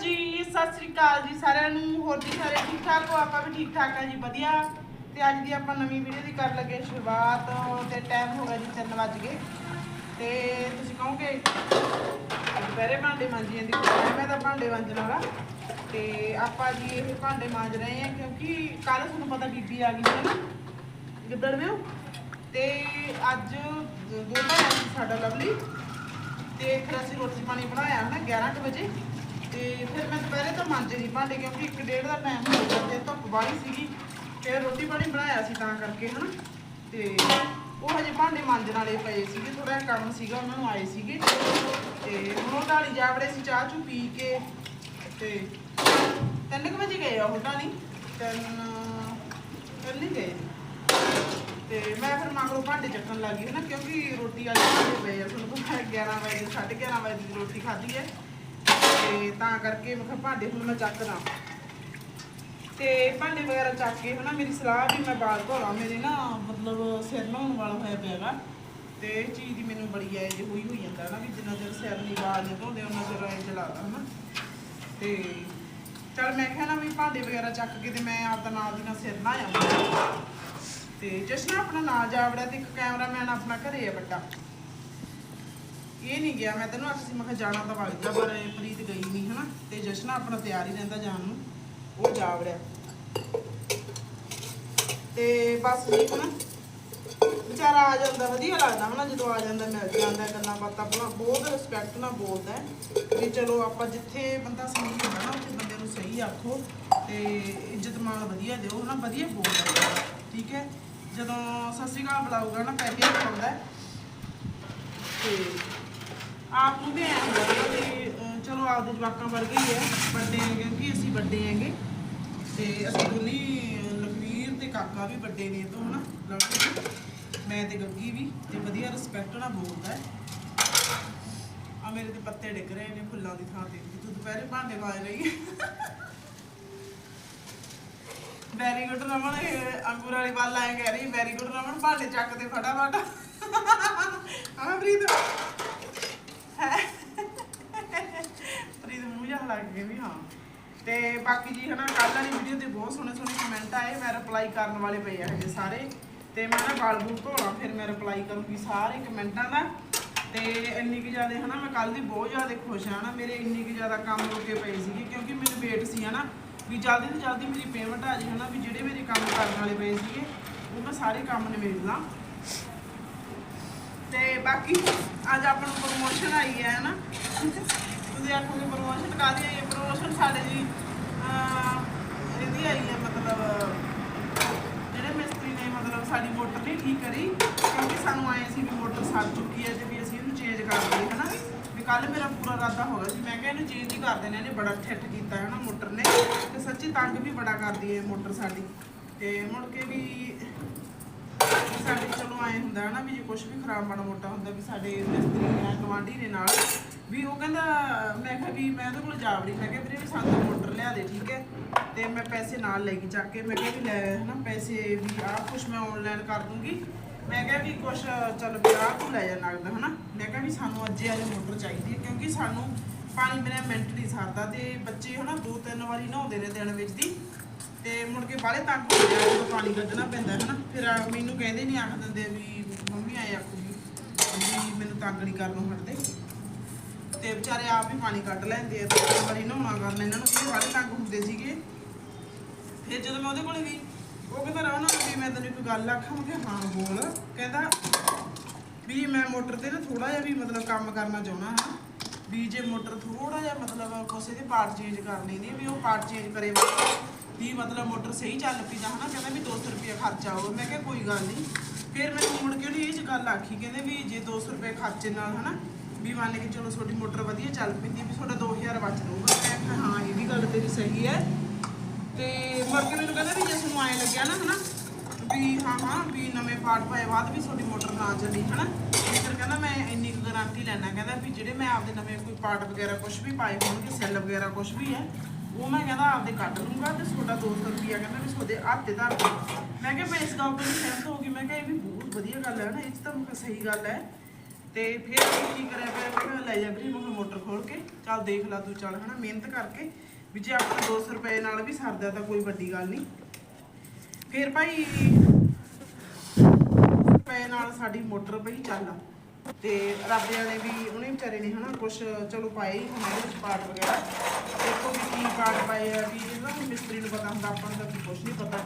ਜੀ, ਸਤਿ ਸ੍ਰੀ ਅਕਾਲ ਜੀ ਸਾਰਿਆਂ ਨੂੰ। ਹੋਰ ਜੀ ਸਾਰੇ ਠੀਕ ਠਾਕ ਹੋ? ਆਪਾਂ ਵੀ ਠੀਕ ਠਾਕ ਆ ਜੀ, ਵਧੀਆ। ਤੇ ਅੱਜ ਦੀ ਆਪਾਂ ਨਵੀਂ ਵੀਡੀਓ ਦੀ ਕਰਨ ਲੱਗੇ ਸ਼ੁਰੂਆਤ। ਤੇ ਟਾਈਮ ਹੋ ਗਿਆ ਜੀ 3 ਵੱਜ ਗਏ। ਤੇ ਤੁਸੀਂ ਕਹੋਗੇ, ਦੁਪਹਿਰੇ ਭਾਂਡੇ ਮਾਂਜੀ ਜਾਂਦੀ ਕੋਈ ਮੈਂ ਤਾਂ ਭਾਂਡੇ ਮਾਂਜਣ ਵਾ ਤੇ ਆਪਾਂ ਜੀ ਇਹ ਭਾਂਡੇ ਮਾਂਜ ਰਹੇ ਆ ਕਿਉਂਕਿ ਕੱਲ ਤੁਹਾਨੂੰ ਪਤਾ ਬੀਬੀ ਆ ਗਈ ਸੀ ਨਾ, ਗਿੱਦੜ ਵਿਓ ਤੇ ਅੱਜ ਦੋ ਭਾਈ ਸੀ ਸਾਡਾ ਲਵਲੀ। ਤੇ ਫਿਰ ਅਸੀਂ ਰੋਟੀ ਪਾਣੀ ਬਣਾਇਆ ਨਾ 11 ਕੁ ਵਜੇ। ਤੇ ਫਿਰ ਮੈਂ ਦੁਪਹਿਰੇ ਤੋਂ ਮਾਂਜੇ ਨਹੀਂ ਭਾਂਡੇ ਕਿਉਂਕਿ 1:30 ਦਾ ਟਾਈਮ ਹੋ ਗਿਆ ਤੇ ਧੁੱਪ ਬਾਹਲੀ ਸੀਗੀ ਫਿਰ ਰੋਟੀ ਪਾਣੀ ਬਣਾਇਆ ਸੀ ਤਾਂ ਕਰਕੇ ਹਨਾ। ਤੇ ਉਹ ਹਜੇ ਭਾਂਡੇ ਮਾਂਜਣ ਵਾਲੇ ਪਏ ਸੀਗੇ ਥੋੜਾ ਜਿਹਾ ਕੰਮ ਸੀਗਾ, ਉਹਨਾਂ ਨੂੰ ਆਏ ਸੀਗੇ। ਤੇ ਹੁਣ ਉਹ ਢਾਣੀ ਜਾ ਵੜੇ ਸੀ ਚਾਹ ਚੂ ਪੀ ਕੇ, ਤੇ ਤਿੰਨ ਕੁ ਵਜੇ ਗਏ ਆ ਉਹ ਢਾਣੀ ਤਿੰਨ ਤਿੰਨ ਨਹੀਂ ਗਏ। ਤੇ ਮੈਂ ਫਿਰ ਮਗਰੋਂ ਭਾਂਡੇ ਚੱਕਣ ਲੱਗ ਗਈ ਨਾ ਕਿਉਂਕਿ ਰੋਟੀ ਵਾਲੇ ਭਾਂਡੇ ਪਏ ਆ, ਤੁਹਾਨੂੰ ਪਤਾ ਹੈ 11 ਵਜੇ 11:30 ਵਜੇ ਦੀ ਰੋਟੀ ਖਾਧੀ ਹੈ। ਤੇ ਤਾਂ ਕਰਕੇ ਮੈਂ ਕਿਹਾ ਭਾਂਡੇ ਹੁਣ ਮੈਂ ਚੱਕਦਾ। ਤੇ ਭਾਂਡੇ ਵਗੈਰਾ ਚੱਕ ਕੇ ਹਨਾ ਮੇਰੀ ਸਲਾਹ ਵੀ ਮੈਂ ਬਾਲ ਧੋਣਾ ਮੇਰੇ ਨਾ ਮਤਲਬ ਸਿਰ ਨਹਾਉਣ ਵਾਲਾ ਹੋਇਆ ਪਿਆਗਾ ਤੇ ਇਹ ਚੀਜ਼ ਦੀ ਮੈਨੂੰ ਬੜੀ ਐ ਜੇ ਹੋਈ ਹੋਈ ਜਾਂਦਾ ਨਾ ਵੀ ਜਿੰਨਾ ਚਿਰ ਸਿਰ ਨਹੀਂ ਬਾਲ ਨਹੀਂ ਧੋਂਦੇ ਉਹਨਾਂ ਚਿਰ ਐ ਚਲਾਦਾ ਹਨਾ। ਤੇ ਚਲ ਮੈਂ ਕਿਹਾ ਨਾ ਵੀ ਭਾਂਡੇ ਵਗੈਰਾ ਚੱਕ ਕੇ ਤੇ ਮੈਂ ਆਪਦਾ ਨਾਲ ਦੀ ਨਾਲ ਸਿਰ ਨਹਾਇਆ। ਤੇ ਜਸ਼ਨ ਆਪਣਾ ਨਾ ਜਾਵੜਿਆ ਤੇ ਇੱਕ ਕੈਮਰਾਮੈਨ ਆਪਣਾ ਘਰੇ ਆ ਵੱਡਾ। ਇਹ ਨਹੀਂ ਗਿਆ। ਮੈਂ ਤੈਨੂੰ ਆਖਿਆ ਸੀ, ਮੈਂ ਕਿਹਾ ਜਾਣਾ ਤਾਂ ਵਗਦਾ ਪਰ ਇਹ ਪ੍ਰੀਤ ਗਈ ਨਹੀਂ, ਹਨਾ? ਤੇ ਜਸ਼ਨ ਆਪਣਾ ਤਿਆਰ ਹੀ ਰਹਿੰਦਾ ਜਾਣ ਨੂੰ। ਉਹ ਜਾਵੜਿਆ ਤੇ ਬਸ ਜੀ ਹਨਾ ਵਿਚਾਰਾ ਆ ਜਾਂਦਾ, ਵਧੀਆ ਲੱਗਦਾ ਹਨਾ, ਜਦੋਂ ਆ ਜਾਂਦਾ, ਮਿਲ ਜਾਂਦਾ, ਗੱਲਾਂ ਬਾਤਾਂ ਆਪਣਾ ਬਹੁਤ ਰਿਸਪੈਕਟ ਨਾਲ ਬੋਲਦਾ ਹੈ। ਵੀ ਚਲੋ ਆਪਾਂ ਜਿੱਥੇ ਬੰਦਾ ਸਹੀ ਹੁੰਦਾ ਨਾ, ਉੱਥੇ ਬੰਦੇ ਨੂੰ ਸਹੀ ਆਖੋ ਤੇ ਇੱਜ਼ਤ ਮਾਣ ਵਧੀਆ ਦਿਓ, ਹਨਾ? ਵਧੀਆ ਬੋਲਦਾ ਠੀਕ ਹੈ? ਜਦੋਂ ਸਤਿ ਸ਼੍ਰੀ ਅਕਾਲ ਬੁਲਾਊਗਾ ਨਾ ਪਹਿਲੇ ਹੀ। ਬੁਲਾਉਂਦਾ ਤੇ ਆਪ ਨੂੰ ਵੀ ਐਂ ਹੁੰਦਾ ਨਾ ਵੀ ਅਹ, ਚਲੋ ਆਪਦੇ ਜਵਾਕਾਂ ਵਰਗੇ ਹੀ ਹੈ ਵੱਡੇ ਹੈ ਕਿਉਂਕਿ ਅਸੀਂ ਵੱਡੇ ਹੈਗੇ। ਤੇ ਅਸੀਂ ਦੋਨੀ ਲਖਵੀਰ ਤੇ ਕਾਕਾ ਵੀ ਵੱਡੇ ਨੇ ਤੋਂ ਹਨਾ? ਲਵਲੀ ਮੈਂ ਤੇ ਗੱਗੀ ਵੀ ਤੇ ਵਧੀਆ ਰਿਸਪੈਕਟ ਨਾਲ ਬੋਲਦਾ ਹੈ। ਆ ਮੇਰੇ ਤੇ ਪੱਤੇ ਡਿੱਗ ਰਹੇ ਨੇ ਫੁੱਲਾਂ ਦੀ ਥਾਂ ਤੇ। ਤੂੰ ਦੁਪਹਿਰੇ ਭਾਂਡੇ ਮਾਜ ਰਹੀ ਹੈ। ਵੈਰੀ ਗੁੱਡ ਰਮਨ ਇਹ ਅੰਗੂਰ ਵਾਲੀ ਵੱਲ ਆਏ ਕਹਿ ਰਹੀ ਵੈਰੀ ਗੁੱਡ ਰਮਨ ਭਾਂਡੇ ਚੱਕ ਤੇ ਫਟਾਫਟ। ਹਾਂ ਪ੍ਰੀਤ। ਪ੍ਰੀਤ ਮੂੰਹ ਜਿਹਾ ਲੱਗ ਗਿਆ ਵੀ ਹਾਂ। ਤੇ ਬਾਕੀ ਜੀ ਹਨਾ ਕੱਲ ਵਾਲੀ ਵੀਡੀਓ ਤੇ ਬਹੁਤ ਸੋਹਣੇ ਸੋਹਣੇ ਕਮੈਂਟ ਆਏ, ਮੈਂ ਰਿਪਲਾਈ ਕਰਨ ਵਾਲੇ ਪਏ ਆ ਹਜੇ ਸਾਰੇ। ਤੇ ਮੈਂ ਨਾ ਗਾਲ ਬੂਟ ਧੋਣਾ ਫਿਰ ਮੈਂ ਰਿਪਲਾਈ ਕਰੂੰਗੀ ਸਾਰੇ ਕਮੈਂਟਾਂ ਦਾ। ਤੇ ਇੰਨੀ ਕੁ ਜ਼ਿਆਦਾ ਹਨਾ, ਮੈਂ ਕੱਲ ਦੀ ਬਹੁਤ ਜ਼ਿਆਦਾ ਖੁਸ਼ ਹਾਂ ਨਾ ਮੇਰੇ ਇੰਨੀ ਕੁ ਜ਼ਿਆਦਾ ਕੰਮ ਰੁਕੇ ਪਏ ਸੀਗੇ, ਕਿਉਂਕਿ ਮੈਨੂੰ ਵੇਟ ਸੀ ਹਨਾ, ਵੀ ਜਲਦੀ ਤੋਂ ਜਲਦੀ ਮੇਰੀ ਪੇਮੈਂਟ ਆ ਜੇ ਹਨਾ, ਵੀ ਜਿਹੜੇ ਮੇਰੇ ਕੰਮ ਕਰਨ ਵਾਲੇ ਪਏ ਸੀਗੇ, ਉਹ ਮੈਂ ਸਾਰੇ ਕੰਮ ਨਿਬੇੜ ਲਾਂ। ਤੇ ਬਾਕੀ ਅੱਜ ਆਪਾਂ ਨੂੰ ਪ੍ਰੋਮੋਸ਼ਨ ਆਈ ਹੈ ਨਾ ਤੁਸੀਂ ਆਖੋਗੇ ਪ੍ਰੋਮੋਸ਼ਨ ਕਾਦੀ ਆਈ ਹੈ? ਪ੍ਰੋਮੋਸ਼ਨ ਸਾਡੇ ਜੀ ਇਹਦੀ ਆਈ ਹੈ, ਮਤਲਬ, ਜਿਹੜੇ ਮਿਸਤਰੀ ਨੇ ਮਤਲਬ ਸਾਡੀ ਮੋਟਰ ਨਹੀਂ ਠੀਕ ਕਰੀ, ਕਿਉਂਕਿ ਸਾਨੂੰ ਆਏ ਸੀ ਵੀ ਮੋਟਰ ਸੜ ਚੁੱਕੀ ਹੈ ਤੇ ਵੀ ਅਸੀਂ ਇਹਨੂੰ ਚੇਂਜ ਕਰ ਦਈਏ, ਹਨਾ? ਵੀ ਕੱਲ ਮੇਰਾ ਪੂਰਾ ਇਰਾਦਾ ਹੋ ਗਿਆ ਸੀ। ਮੈਂ ਕਿਹਾ ਇਹਨੂੰ ਚੇਂਜ ਹੀ ਕਰ ਦੇਣਾ ਇਹਨੇ ਬੜਾ ਠੱਠ ਕੀਤਾ ਹੈ ਨਾ ਮੋਟਰ ਨੇ। ਤੇ ਸੱਚੀ ਤੰਗ ਵੀ ਬੜਾ ਕਰਦੀ ਹੈ ਮੋਟਰ ਸਾਡੀ। ਤੇ ਮੁੜ ਕੇ ਵੀ ਸਾਡੇ ਆਏ ਹੁੰਦਾ ਹੈ ਨਾ ਵੀ ਜੇ ਕੁਝ ਵੀ ਖਰਾਬ ਮਾੜਾ ਮੋਟਾ ਹੁੰਦਾ ਵੀ ਸਾਡੇ ਮਿਸਤਰੀ ਨੇ ਗਵਾਂਢੀ ਨੇ ਨਾਲ ਵੀ ਉਹ ਕਹਿੰਦਾ, ਮੈਂ ਕਿਹਾ ਵੀ ਮੈਂ ਉਹਦੇ ਕੋਲ ਜਾਵੜੀ ਮੈਂ ਕਿਹਾ ਵੀਰੇ ਵੀ ਸਾਨੂੰ ਮੋਟਰ ਲਿਆ ਦੇ, ਠੀਕ ਹੈ। ਤੇ ਮੈਂ ਪੈਸੇ ਨਾਲ ਲੈ ਕੇ ਚੱਕ ਕੇ, ਮੈਂ ਕਿਹਾ ਵੀ ਲੈ ਹਨਾ, ਪੈਸੇ ਵੀ ਆਹ ਕੁਝ ਮੈਂ ਆਨਲਾਈਨ ਕਰ ਦੂੰਗੀ। ਮੈਂ ਕਿਹਾ ਵੀ ਕੁਝ ਚੱਲ ਵੀ ਆਹ ਤੂੰ ਲੈ ਜਾ ਨਗਦ ਹਨਾ। ਮੈਂ ਕਿਹਾ ਵੀ ਸਾਨੂੰ ਅੱਜੇ ਅੱਜ ਮੋਟਰ ਚਾਹੀਦੀ ਹੈ, ਕਿਉਂਕਿ ਸਾਨੂੰ ਪਾਣੀ ਬਿਨਾਂ ਮਿੰਟ ਨਹੀਂ ਸਰਦਾ ਤੇ ਬੱਚੇ ਹਨਾ ਦੋ ਤਿੰਨ ਵਾਰੀ ਨਹਾਉਂਦੇ ਨੇ ਦਿਨ ਵਿੱਚ ਦੀ। ਤੇ ਮੁੜ ਕੇ ਬਾਹਲੇ ਤੰਗ ਹੋ ਗਿਆ ਜਦੋਂ ਪਾਣੀ ਕੱਢਣਾ ਪੈਂਦਾ ਹੈ ਨਾ ਫਿਰ ਮੈਨੂੰ ਕਹਿੰਦੇ ਨਹੀਂ ਆਖ ਦਿੰਦੇ ਵੀ, ਮੰਮੀ ਆਏ ਆਖੂਗੀ ਵੀ ਮੈਨੂੰ ਤੰਗ ਨਹੀਂ ਕਰਨ ਨੂੰ ਹਟਦੇ। ਤੇ ਵਿਚਾਰੇ ਆਪ ਹੀ ਪਾਣੀ ਕੱਢ ਲੈਂਦੇ ਆ, ਤੇ ਇੱਕ ਵਾਰੀ ਨਹਾਉਣਾ ਕਰਨਾ ਇਹਨਾਂ ਨੂੰ ਇਹ ਬਾਹਲੇ ਤੰਗ ਹੁੰਦੇ ਸੀਗੇ। ਫਿਰ ਜਦੋਂ ਮੈਂ ਉਹਦੇ ਕੋਲ ਗਈ, ਉਹ ਕਹਿੰਦਾ ਰਵਨਾ ਵੀ ਮੈਂ ਤੈਨੂੰ ਇੱਕ ਗੱਲ ਆਖਾਂ? ਮੈਂ ਕਿਹਾ, ਹਾਂ, ਬੋਲ। ਕਹਿੰਦਾ, ਵੀ ਮੈਂ ਮੋਟਰ ਤੇ ਨਾ ਥੋੜਾ ਜਿਹਾ ਵੀ ਮਤਲਬ ਕੰਮ ਕਰਨਾ ਚਾਹੁੰਦਾ ਹਾਂ। ਵੀ ਜੇ ਮੋਟਰ ਥੋੜਾ ਜਿਹਾ ਮਤਲਬ ਕਿਸੇ ਦੇ ਪਾਰਟ ਚੇਂਜ ਕਰਨੇ ਨੇ, ਵੀ ਉਹ ਪਾਰਟ ਚੇਂਜ ਕਰੇ ਵੀ ਮਤਲਬ ਮੋਟਰ ਸਹੀ ਚੱਲ ਪਈ ਜਾਂ ਹਨਾ, ਕਹਿੰਦਾ ਵੀ 200 ਰੁਪਏ ਖਰਚਾ ਹੋਵੇ ਮੈਂ ਕਿਹਾ ਕੋਈ ਗੱਲ ਨਹੀਂ। ਫਿਰ ਮੈਨੂੰ ਮੁੜ ਕੇ ਉਹਨੇ ਇਹ ਚ ਗੱਲ ਆਖੀ, ਕਹਿੰਦੇ ਵੀ ਜੇ 200 ਰੁਪਏ ਖਰਚੇ ਨਾਲ ਹਨਾ, ਵੀ ਮੰਨ ਕੇ ਚਲੋ ਤੁਹਾਡੀ ਮੋਟਰ ਵਧੀਆ ਚੱਲ ਪੈਂਦੀ, ਵੀ ਤੁਹਾਡਾ 2000 ਬਚ ਜਾਊਗਾ। ਮੈਂ ਕਿਹਾ ਹਾਂ, ਇਹ ਵੀ ਗੱਲ ਤੇਰੀ ਸਹੀ ਹੈ। ਤੇ ਮੁੜ ਕੇ ਮੈਨੂੰ ਕਹਿੰਦਾ ਵੀ ਜੇ ਤੁਹਾਨੂੰ ਆਏ ਲੱਗਿਆ ਨਾ ਹਨਾ, ਵੀ ਹਾਂ ਹਾਂ, ਵੀ ਨਵੇਂ ਪਾਰਟ ਪਾਏ ਬਾਅਦ ਵੀ ਤੁਹਾਡੀ ਮੋਟਰ ਨਾ ਚੱਲੀ, ਹਨਾ। ਫਿਰ ਕਹਿੰਦਾ ਮੈਂ ਇੰਨੀ ਕੁ ਗਾਰੰਟੀ ਲੈਣਾ ਕਹਿੰਦਾ ਵੀ ਜਿਹੜੇ ਮੈਂ ਆਪਦੇ ਨਵੇਂ ਕੋਈ ਪਾਰਟ ਵਗੈਰਾ ਕੁਝ ਵੀ ਪਾਏ ਹੋਣਗੇ ਸੈੱਲ ਵਗੈਰਾ ਕੁਝ ਵੀ ਹੈ ਉਹ ਮੈਂ ਕਹਿੰਦਾ ਆਪਦੇ ਕੱਢ ਲੂੰਗਾ ਤੇ ਤੁਹਾਡਾ 200 ਰੁਪਿਆ ਕਹਿੰਦਾ ਵੀ ਤੁਹਾਡੇ ਹੱਥ ਧਰ ਦੂੰ। ਮੈਂ ਕਿਹਾ ਮੈਂ ਇਸ ਗੱਲ ਤੋਂ ਸਹਿਮਤ ਹੋ ਗਈ। ਮੈਂ ਕਿਹਾ ਇਹ ਵੀ ਬਹੁਤ ਵਧੀਆ ਗੱਲ ਹੈ ਨਾ, ਇਹ 'ਚ ਤਾਂ ਸਹੀ ਗੱਲ ਹੈ। ਤੇ ਫਿਰ ਅਸੀਂ ਕੀ ਕਰਿਆ ਪਿਆ ਮੈਂ ਕਿਹਾ ਲੈ ਜਾ ਵੀਰੇ ਮੈਂ ਕਿਹਾ ਮੋਟਰ ਖੋਲ ਕੇ, ਚੱਲ ਦੇਖ ਲਾ ਤੂੰ ਚੱਲ ਹਨਾ, ਮਿਹਨਤ ਕਰਕੇ। ਵੀ ਜੇ ਆਪਣਾ 200 ਰੁਪਏ ਨਾਲ ਵੀ ਸਰਦਾ ਤਾਂ ਕੋਈ ਵੱਡੀ ਗੱਲ ਨਹੀਂ। ਫਿਰ ਭਾਈ, ਰੁਪਏ ਨਾਲ ਸਾਡੀ ਮੋਟਰ ਪਈ ਚੱਲ। ਤੇ ਰੱਬ ਨੇ ਵੀ ਉਹਨੇ ਵਿਚਾਰੇ ਨੇ ਹਨਾ ਕੁਛ, ਚਲੋ ਪਾਏ ਹੀ ਹੁਣ ਵਿੱਚ ਪਾਰਟ ਵਗੈਰਾ। ਦੇਖੋ ਵੀ ਕੀ ਪਾਰਟ ਪਾਏ ਆ, ਵੀ ਇਹਨਾਂ ਨੂੰ ਮਿਸਤਰੀ ਨੂੰ ਪਤਾ ਹੁੰਦਾ, ਆਪਾਂ ਨੂੰ ਤਾਂ ਵੀ ਕੁਛ ਨਹੀਂ ਪਤਾ।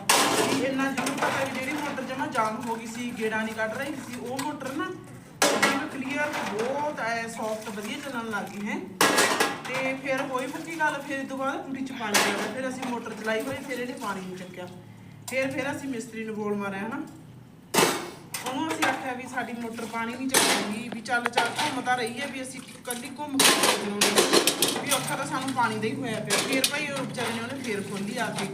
ਵੀ ਇੰਨਾ ਜ਼ਰੂਰ ਪਤਾ ਵੀ ਜਿਹੜੀ ਮੋਟਰ ਜਮਾ ਜਾਮ ਹੋ ਗਈ ਸੀ, ਗੇੜਾ ਨਹੀਂ ਕੱਢ ਰਹੀ ਸੀ, ਉਹ ਮੋਟਰ ਨਾ ਕਲੀਅਰ ਬਹੁਤ ਐ ਸੌਫਟ ਵਧੀਆ ਚੱਲਣ ਲੱਗ ਗਈ ਹੈ। ਤੇ ਫਿਰ ਹੋਈ ਪੱਕੀ ਗੱਲ, ਫਿਰ ਇਹ ਤੋਂ ਬਾਅਦ ਕੁੜੀ ਚ ਪਾਣੀ ਆ ਗਿਆ, ਫਿਰ ਅਸੀਂ ਮੋਟਰ ਚਲਾਈ ਹੋਈ, ਫਿਰ ਇਹਨੇ ਪਾਣੀ ਨਹੀਂ ਚੱਕਿਆ। ਫਿਰ ਫਿਰ ਅਸੀਂ ਮਿਸਤਰੀ ਨੂੰ ਬੋਲ ਮਾਰਿਆ ਹਨਾ। ਉਹਨੂੰ ਅਸੀਂ ਆਖਿਆ ਵੀ ਸਾਡੀ ਮੋਟਰ ਪਾਣੀ ਨਹੀਂ ਚੱਕੇਗੀ ਵੀ ਚੱਲ ਚੱਲ ਘੁੰਮ ਤਾਂ ਰਹੀ ਹੈ ਵੀ ਅਸੀਂ ਕੱਲੀ ਘੁੰਮ ਕੇ ਵੀ ਔਖਾ ਤਾਂ ਸਾਨੂੰ ਪਾਣੀ ਦਾ ਹੀ ਹੋਇਆ ਪਿਆ। ਫਿਰ ਭਾਈ ਉਹ ਵਿਚਾਰੇ ਨੇ ਉਹਨੇ ਫੇਰ ਖੋਲੀ ਆ ਕੇ।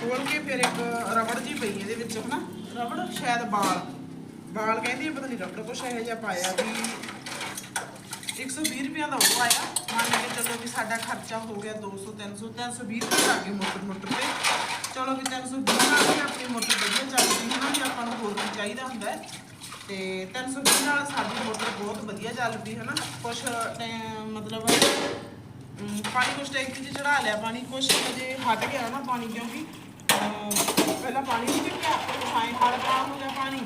ਖੋਲ ਕੇ ਫਿਰ ਇੱਕ ਰਬੜ ਜੀ ਪਈ ਇਹਦੇ ਵਿੱਚ ਹਨਾ? ਰਬੜ? ਸ਼ਾਇਦ ਬਾਲ। ਬਾਲ ਕਹਿੰਦੀ ਪਤਾ ਨਹੀਂ ਰਬੜ ਕੁਛ ਇਹੋ ਜਿਹਾ ਪਾਇਆ ਵੀ 120 ਰੁਪਿਆਂ ਦਾ ਉਹ ਆਇਆ। ਮੰਨ ਕੇ ਚੱਲੋ ਵੀ ਸਾਡਾ ਖਰਚਾ ਹੋ ਗਿਆ 200 300 320 ਰੁਪਏ ਲੱਗੇ ਮੋਟਰ ਮੋਟਰ ਤੇ। ਚਲੋ ਵੀ 320 ਨਾਲ ਵੀ ਆਪਣੀ ਮੋਟਰ ਵਧੀਆ ਚੱਲਦੀ ਹੈ, ਨਾ ਵੀ ਆਪਾਂ ਨੂੰ ਹੋਰ ਕੀ ਚਾਹੀਦਾ ਹੁੰਦਾ ਹੈ। ਤੇ 320 ਨਾਲ ਸਾਡੀ ਮੋਟਰ ਬਹੁਤ ਵਧੀਆ ਚੱਲਦੀ ਹੈ ਨਾ। ਕੁਛ ਟੈਮ- ਮਤਲਬ ਪਾਣੀ ਕੁਛ ਟੈਂਕੀ 'ਚ ਚੜਾ ਲਿਆ, ਪਾਣੀ ਕੁਛ ਜੇ ਹਟ ਗਿਆ ਨਾ ਪਾਣੀ ਕਿਉਂਕਿ ਪਹਿਲਾਂ ਪਾਣੀ ਨਹੀਂ ਚੱਕਿਆ ਸਾਈਂ ਹੜ ਪਾ ਹੋ ਗਿਆ ਪਾਣੀ।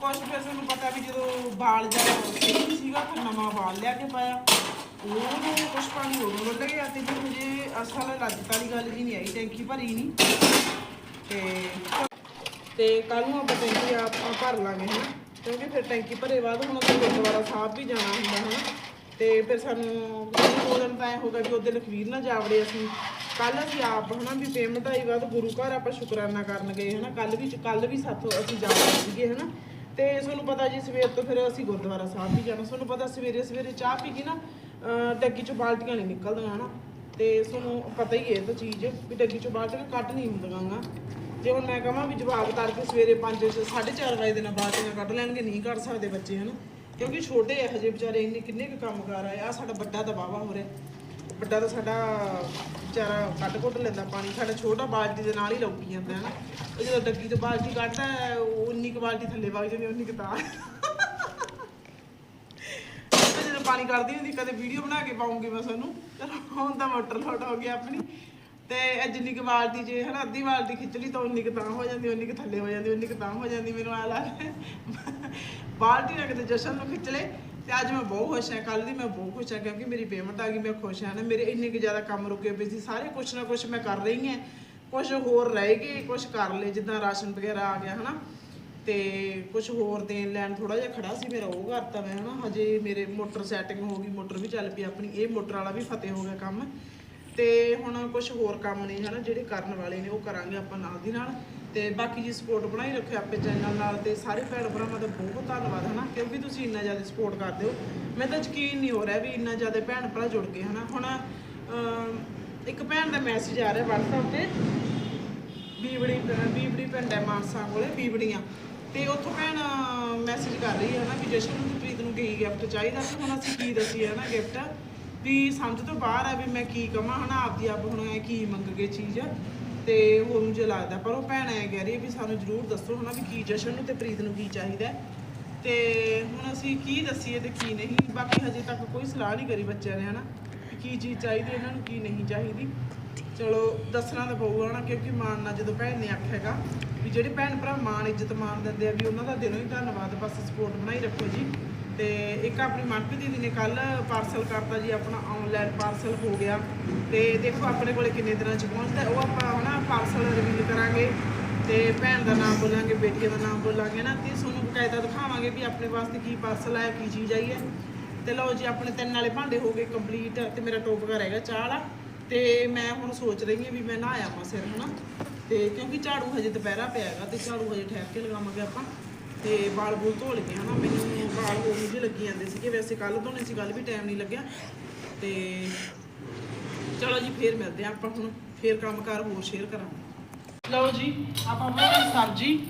ਕੁਛ ਫਿਰ ਤੁਹਾਨੂੰ ਪਤਾ ਵੀ ਜਦੋਂ ਬਾਲ ਜਾ ਸਹੀ ਸੀਗਾ, ਫਿਰ ਨਵਾਂ ਬਾਲ ਲਿਆ ਕੇ ਪਾਇਆ। ਉਹ ਕੁਛ ਪਾਣੀ ਹੋਰ ਰੁੱਲ ਗਿਆ ਤੇ ਜੀ ਮੁਝੇ ਅਸਲ ਲੱਜਤ ਵਾਲੀ ਗੱਲ ਹੀ ਨਹੀਂ ਆਈ, ਟੈਂਕੀ ਭਰੀ ਨਹੀਂ। ਤੇ ਤੇ ਕੱਲ ਨੂੰ ਆਪਾਂ ਟੈਂਕੀ ਆਪਾਂ ਭਰ ਲਾਂਗੇ, ਹਨਾ? ਕਿਉਂਕਿ ਫਿਰ ਟੈਂਕੀ ਭਰੇ ਬਾਅਦ ਹੁਣ ਆਪਾਂ ਗੁਰਦੁਆਰਾ ਸਾਹਿਬ ਵੀ ਜਾਣਾ ਹੁੰਦਾ, ਹਨਾ? ਤੇ ਫਿਰ ਸਾਨੂੰ ਦੋ ਦਿਨ ਤਾਂ ਐ ਹੋਗਾ ਵੀ ਉਹਦੇ ਲਖਵੀਰ ਨਾ ਜਾਵੜੇ ਅਸੀਂ। ਕੱਲ ਅਸੀਂ ਆਪ, ਹਨਾ, ਵੀ ਪੇਮੈਂਟ ਆਈ ਬਾਅਦ ਗੁਰੂ ਘਰ ਆਪਾਂ ਸ਼ੁਕਰਾਨਾ ਕਰਨ ਗਏ, ਹਨਾ? ਕੱਲ ਵੀ ਕੱਲ ਵੀ ਸਾਥੋਂ ਅਸੀਂ ਜਾ ਰਹੇ ਸੀਗੇ, ਹਨਾ? ਤੇ ਤੁਹਾਨੂੰ ਪਤਾ ਜੀ ਸਵੇਰ ਤੋਂ ਫਿਰ ਅਸੀਂ ਗੁਰਦੁਆਰਾ ਸਾਹਿਬ ਵੀ ਜਾਣਾ। ਤੁਹਾਨੂੰ ਪਤਾ ਸਵੇਰੇ ਸਵੇਰੇ ਚਾਹ ਪੀ ਕੇ ਨਾ, ਅਹ, ਟੈਂਕੀ ਚੋਂ ਬਾਲਟੀਆਂ ਨਹੀਂ ਨਿਕਲਦੀਆਂ, ਹਨਾ? ਤੇ ਤੁਹਾਨੂੰ ਪਤਾ ਹੀ ਹੈ ਇਹ ਤਾਂ ਚੀਜ਼ ਵੀ ਡੱਗੀ ਚੋਂ ਬਾਲਟੀਆਂ ਕੱਟ ਨਹੀਂ ਹੁੰਦੀਆਂ ਗਾ ਜੇ ਹੁਣ ਮੈਂ ਕਹਾਂ ਵੀ ਜਵਾਬ ਕਰਕੇ ਸਵੇਰੇ 5 4:30 ਵਜੇ ਦੇ ਨਾਲ ਬਾਲਟੀਆਂ ਕੱਢ ਲੈਣਗੇ ਨਹੀਂ ਕਰ ਸਕਦੇ ਬੱਚੇ ਹਨਾ? ਕਿਉਂਕਿ ਛੋਟੇ ਇਹੋ ਜਿਹੇ ਵਿਚਾਰੇ ਇੰਨੇ ਕਿੰਨੇ ਕੁ ਕੰਮ ਕਰ ਆਏ ਆ ਸਾਡਾ ਵੱਡਾ ਤਾਂ ਦਬਾਵਾ ਹੋ ਰਿਹਾ। ਵੱਡਾ ਤਾਂ ਸਾਡਾ ਵਿਚਾਰਾ ਕੱਢ ਕੁੱਟ ਲੈਂਦਾ ਪਾਣੀ ਸਾਡਾ ਛੋਟਾ ਬਾਲਟੀ ਦੇ ਨਾਲ ਹੀ ਲੌਕੀ ਜਾਂਦਾ ਹੈ ਨਾ ਉਹ ਜਦੋਂ ਡੱਗੀ ਤੋਂ ਬਾਲਟੀ ਕੱਢਦਾ ਹੈ, ਉਹ ਉਨੀ ਕੁ ਬਾਲਟੀ ਥੱਲੇ ਵਗ ਜਾਂਦੀ ਉਨੀ ਕੁ ਤਾਂ। ਪਾਣੀ ਕੱਢਦੀ ਹੁੰਦੀ, ਕਦੇ ਵੀਡੀਓ ਬਣਾ ਕੇ ਪਾਉਂਗੀ ਮੈਂ ਤੁਹਾਨੂੰ। ਚਲੋ, ਹੁਣ ਤਾਂ ਮੋਟਰ ਲੋਟ ਹੋ ਗਈ ਆਪਣੀ। ਤੇ ਇਹ ਜਿੰਨੀ ਕੁ ਬਾਲਟੀ ਜੇ, ਹਨਾ, ਅੱਧੀ ਬਾਲਟੀ ਖਿੱਚ ਲਈ ਤਾਂ ਉਨੀ ਕੁ ਤਾਂ ਹੋ ਜਾਂਦੀ ਉਨੀ ਕੁ ਥੱਲੇ ਹੋ ਜਾਂਦੀ ਉਨੀ ਕੁ ਤਾਂ ਹੋ ਜਾਂਦੀ, ਮੈਨੂੰ ਆ ਲਾ ਬਾਲਟੀ ਨਾ ਕਿਤੇ ਜਸ਼ਨ ਨੂੰ ਖਿੱਚ ਲੈ। ਤੇ ਅੱਜ ਮੈਂ ਬਹੁਤ ਖੁਸ਼ ਹਾਂ ਕੱਲ ਦੀ ਮੈਂ ਬਹੁਤ ਖੁਸ਼ ਹਾਂ, ਕਿਉਂਕਿ ਮੇਰੀ ਪੇਮੈਂਟ ਆ ਗਈ, ਮੈਂ ਖੁਸ਼ ਹਾਂ ਨਾ। ਮੇਰੇ ਇੰਨੇ ਕੁ ਜ਼ਿਆਦਾ ਕੰਮ ਰੁਕੇ ਪਏ ਸੀ, ਸਾਰੇ ਕੁਛ ਨਾ ਕੁਛ ਮੈਂ ਕਰ ਰਹੀ ਹਾਂ। ਕੁਛ ਹੋਰ ਰਹਿ ਗਏ, ਕੁਛ ਕਰ ਲਏ, ਜਿੱਦਾਂ ਰਾਸ਼ਨ ਵਗੈਰਾ ਆ ਗਿਆ, ਹਨਾ। ਤੇ ਕੁਝ ਹੋਰ ਦੇਣ ਲੈਣ ਥੋੜਾ ਜਿਹਾ ਖੜਾ ਸੀ ਮੇਰਾ, ਉਹ ਕਰਤਾ ਮੈਂ ਹਨਾ ਹਜੇ ਮੇਰੇ ਮੋਟਰ ਸੈਟਿੰਗ ਹੋ ਗਈ, ਮੋਟਰ ਵੀ ਚੱਲ ਪਈ ਆਪਣੀ, ਇਹ ਮੋਟਰ ਵਾਲਾ ਵੀ ਫਤਿਹ ਹੋ ਗਿਆ ਕੰਮ। ਤੇ ਹੁਣ ਕੁਝ ਹੋਰ ਕੰਮ ਨੇ ਹਨਾ, ਜਿਹੜੇ ਕਰਨ ਵਾਲੇ ਨੇ ਉਹ ਕਰਾਂਗੇ ਆਪਾਂ ਨਾਲ ਦੀ ਨਾਲ। ਤੇ ਬਾਕੀ ਜੀ ਸਪੋਰਟ ਬਣਾਈ ਰੱਖਿਓ ਆਪਣੇ ਚੈਨਲ ਨਾਲ ਤੇ ਸਾਰੇ ਭੈਣ ਭਰਾਵਾਂ ਦਾ ਬਹੁਤ ਧੰਨਵਾਦ ਹਨਾ, ਕਿਉਂਕਿ ਤੁਸੀਂ ਇੰਨਾ ਜ਼ਿਆਦਾ ਸਪੋਰਟ ਕਰਦੇ ਹੋ। ਮੈਂ ਤਾਂ ਯਕੀਨ ਨਹੀਂ ਹੋ ਰਿਹਾ ਵੀ ਇੰਨਾ ਜ਼ਿਆਦਾ ਭੈਣ ਭਰਾ ਜੁੜ ਗਏ ਹਨਾ। ਹੁਣ ਇੱਕ ਭੈਣ ਦਾ ਮੈਸੇਜ ਆ ਰਿਹਾ WhatsApp ਤੇ, ਬੀਬੜੀ ਬੀਬੜੀ ਪਿੰਡ ਹੈ ਮਾਨਸਾ ਕੋਲੇ, ਬੀਬੜੀਆਂ। ਤੇ ਉੱਥੋਂ ਭੈਣ ਮੈਸੇਜ ਕਰ ਰਹੀ ਹੈ ਨਾ ਵੀ ਜਸ਼ਨ ਨੂੰ ਤੇ ਪ੍ਰੀਤ ਨੂੰ ਕੀ ਗਿਫਟ ਚਾਹੀਦਾ ਤੇ ਹੁਣ ਅਸੀਂ ਕੀ ਦਸੀਏ ਨਾ ਗਿਫਟ ਵੀ ਸਮਝ ਤੋਂ ਬਾਹਰ ਆ ਵੀ ਮੈਂ ਕੀ ਕਵਾਂ, ਹਨਾ ਆਪਦੀ ਆਪ ਹੁਣ ਇਹ ਕੀ ਮੰਗ ਮੰਗਗੇ ਚੀਜ਼? ਤੇ ਉਹਨੂੰ ਜੇ ਲੱਗਦਾ, ਪਰ ਉਹ ਭੈਣ ਐ ਕਹਿ ਰਹੀ ਹੈ ਵੀ ਸਾਨੂੰ ਜ਼ਰੂਰ ਦੱਸੋ ਹਨਾ ਵੀ ਕੀ ਜਸ਼ਨ ਨੂੰ ਤੇ ਪ੍ਰੀਤ ਨੂੰ ਕੀ ਚਾਹੀਦਾ ਹੈ। ਤੇ ਹੁਣ ਅਸੀਂ ਕੀ ਦਸੀਏ ਤੇ ਕੀ ਨਹੀਂ, ਬਾਕੀ ਹਜੇ ਤੱਕ ਕੋਈ ਸਲਾਹ ਨਹੀਂ ਕਰੀ ਬੱਚਿਆਂ ਨੇ ਹਨਾ, ਵੀ ਕੀ ਚੀਜ਼ ਚਾਹੀਦੀ, ਇਹਨਾਂ ਨੂੰ ਕੀ ਨਹੀਂ ਚਾਹੀਦੀ। ਚਲੋ, ਦੱਸਣਾ ਤਾਂ ਪਊਗਾ ਨਾ, ਕਿਉਂਕਿ ਮਾਣ ਨਾਲ ਜਦੋਂ ਭੈਣ ਨੇ ਆਖਿਆਗਾ ਵੀ ਜਿਹੜੇ ਭੈਣ ਭਰਾ ਮਾਣ ਇੱਜ਼ਤ ਮਾਣ ਦਿੰਦੇ ਆ, ਵੀ ਉਹਨਾਂ ਦਾ ਦਿਨੋਂ ਹੀ ਧੰਨਵਾਦ, ਬਸ ਸਪੋਰਟ ਬਣਾਈ ਰੱਖੋ ਜੀ। ਤੇ ਇੱਕ ਆਪਣੀ ਮਨਪ੍ਰੀਤ ਦੀਦੀ ਨੇ ਕੱਲ ਪਾਰਸਲ ਕਰਤਾ ਜੀ, ਆਪਣਾ ਆਨਲਾਈਨ ਪਾਰਸਲ ਹੋ ਗਿਆ। ਤੇ ਦੇਖੋ ਆਪਣੇ ਕੋਲੇ ਕਿੰਨੇ ਦਿਨਾਂ ਚ ਪਹੁੰਚਦਾ ਉਹ ਆਪਾਂ ਹਨਾ ਪਾਰਸਲ ਰਿਵੀਲ ਕਰਾਂਗੇ ਤੇ ਭੈਣ ਦਾ ਨਾਮ ਬੋਲਾਂਗੇ ਬੇਟੀ ਦਾ ਨਾਮ ਬੋਲਾਂਗੇ ਨਾ ਤੇ ਤੁਹਾਨੂੰ ਬਕਾਇਦਾ ਦਿਖਾਵਾਂਗੇ ਵੀ ਆਪਣੇ ਵਾਸਤੇ ਕੀ ਪਾਰਸਲ ਆਇਆ, ਕੀ ਚੀਜ਼ ਆਈ ਹੈ। ਤੇ ਲਓ ਜੀ, ਆਪਣੇ ਤਿੰਨ ਵਾਲੇ ਭਾਂਡੇ ਹੋ ਗਏ ਕੰਪਲੀਟ ਤੇ ਮੇਰਾ ਟੋਪ ਘਰ ਹੈਗਾ ਚਾਹ ਵਾਲਾ। ਤੇ ਮੈਂ ਹੁਣ ਸੋਚ ਰਹੀ ਹਾਂ ਵੀ ਮੈਂ ਨਹਾਇਆ ਮਾ ਸਿਰ, ਹਨਾ? ਤੇ ਕਿਉਂਕਿ ਝਾੜੂ ਹਜੇ ਦੁਪਹਿਰਾ ਪਿਆ ਹੈਗਾ ਤੇ ਝਾੜੂ ਹਜੇ ਠਹਿਰ ਕੇ ਲਗਾਵਾਂਗੇ ਆਪਾਂ। ਤੇ ਵਾਲ ਬੂਲ ਧੋ ਲਈਏ, ਹਨਾ? ਮੈਨੂੰ ਵਾਲ ਹੋ ਜਿਹੇ ਲੱਗੀ ਜਾਂਦੇ ਸੀਗੇ, ਵੈਸੇ ਕੱਲ ਧੋਣੇ ਸੀ ਕੱਲ ਵੀ ਟਾਈਮ ਨਹੀਂ ਲੱਗਿਆ। ਤੇ ਚਲੋ ਜੀ, ਫੇਰ ਮਿਲਦੇ ਆ ਆਪਾਂ ਹੁਣ, ਫੇਰ ਕੰਮਕਾਰ ਹੋਰ ਸ਼ੇਅਰ ਕਰਾਂਗੇ। ਲਓ ਜੀ, ਆਪਾਂ ਬਣਾਉਣੀ ਸਬਜ਼ੀ।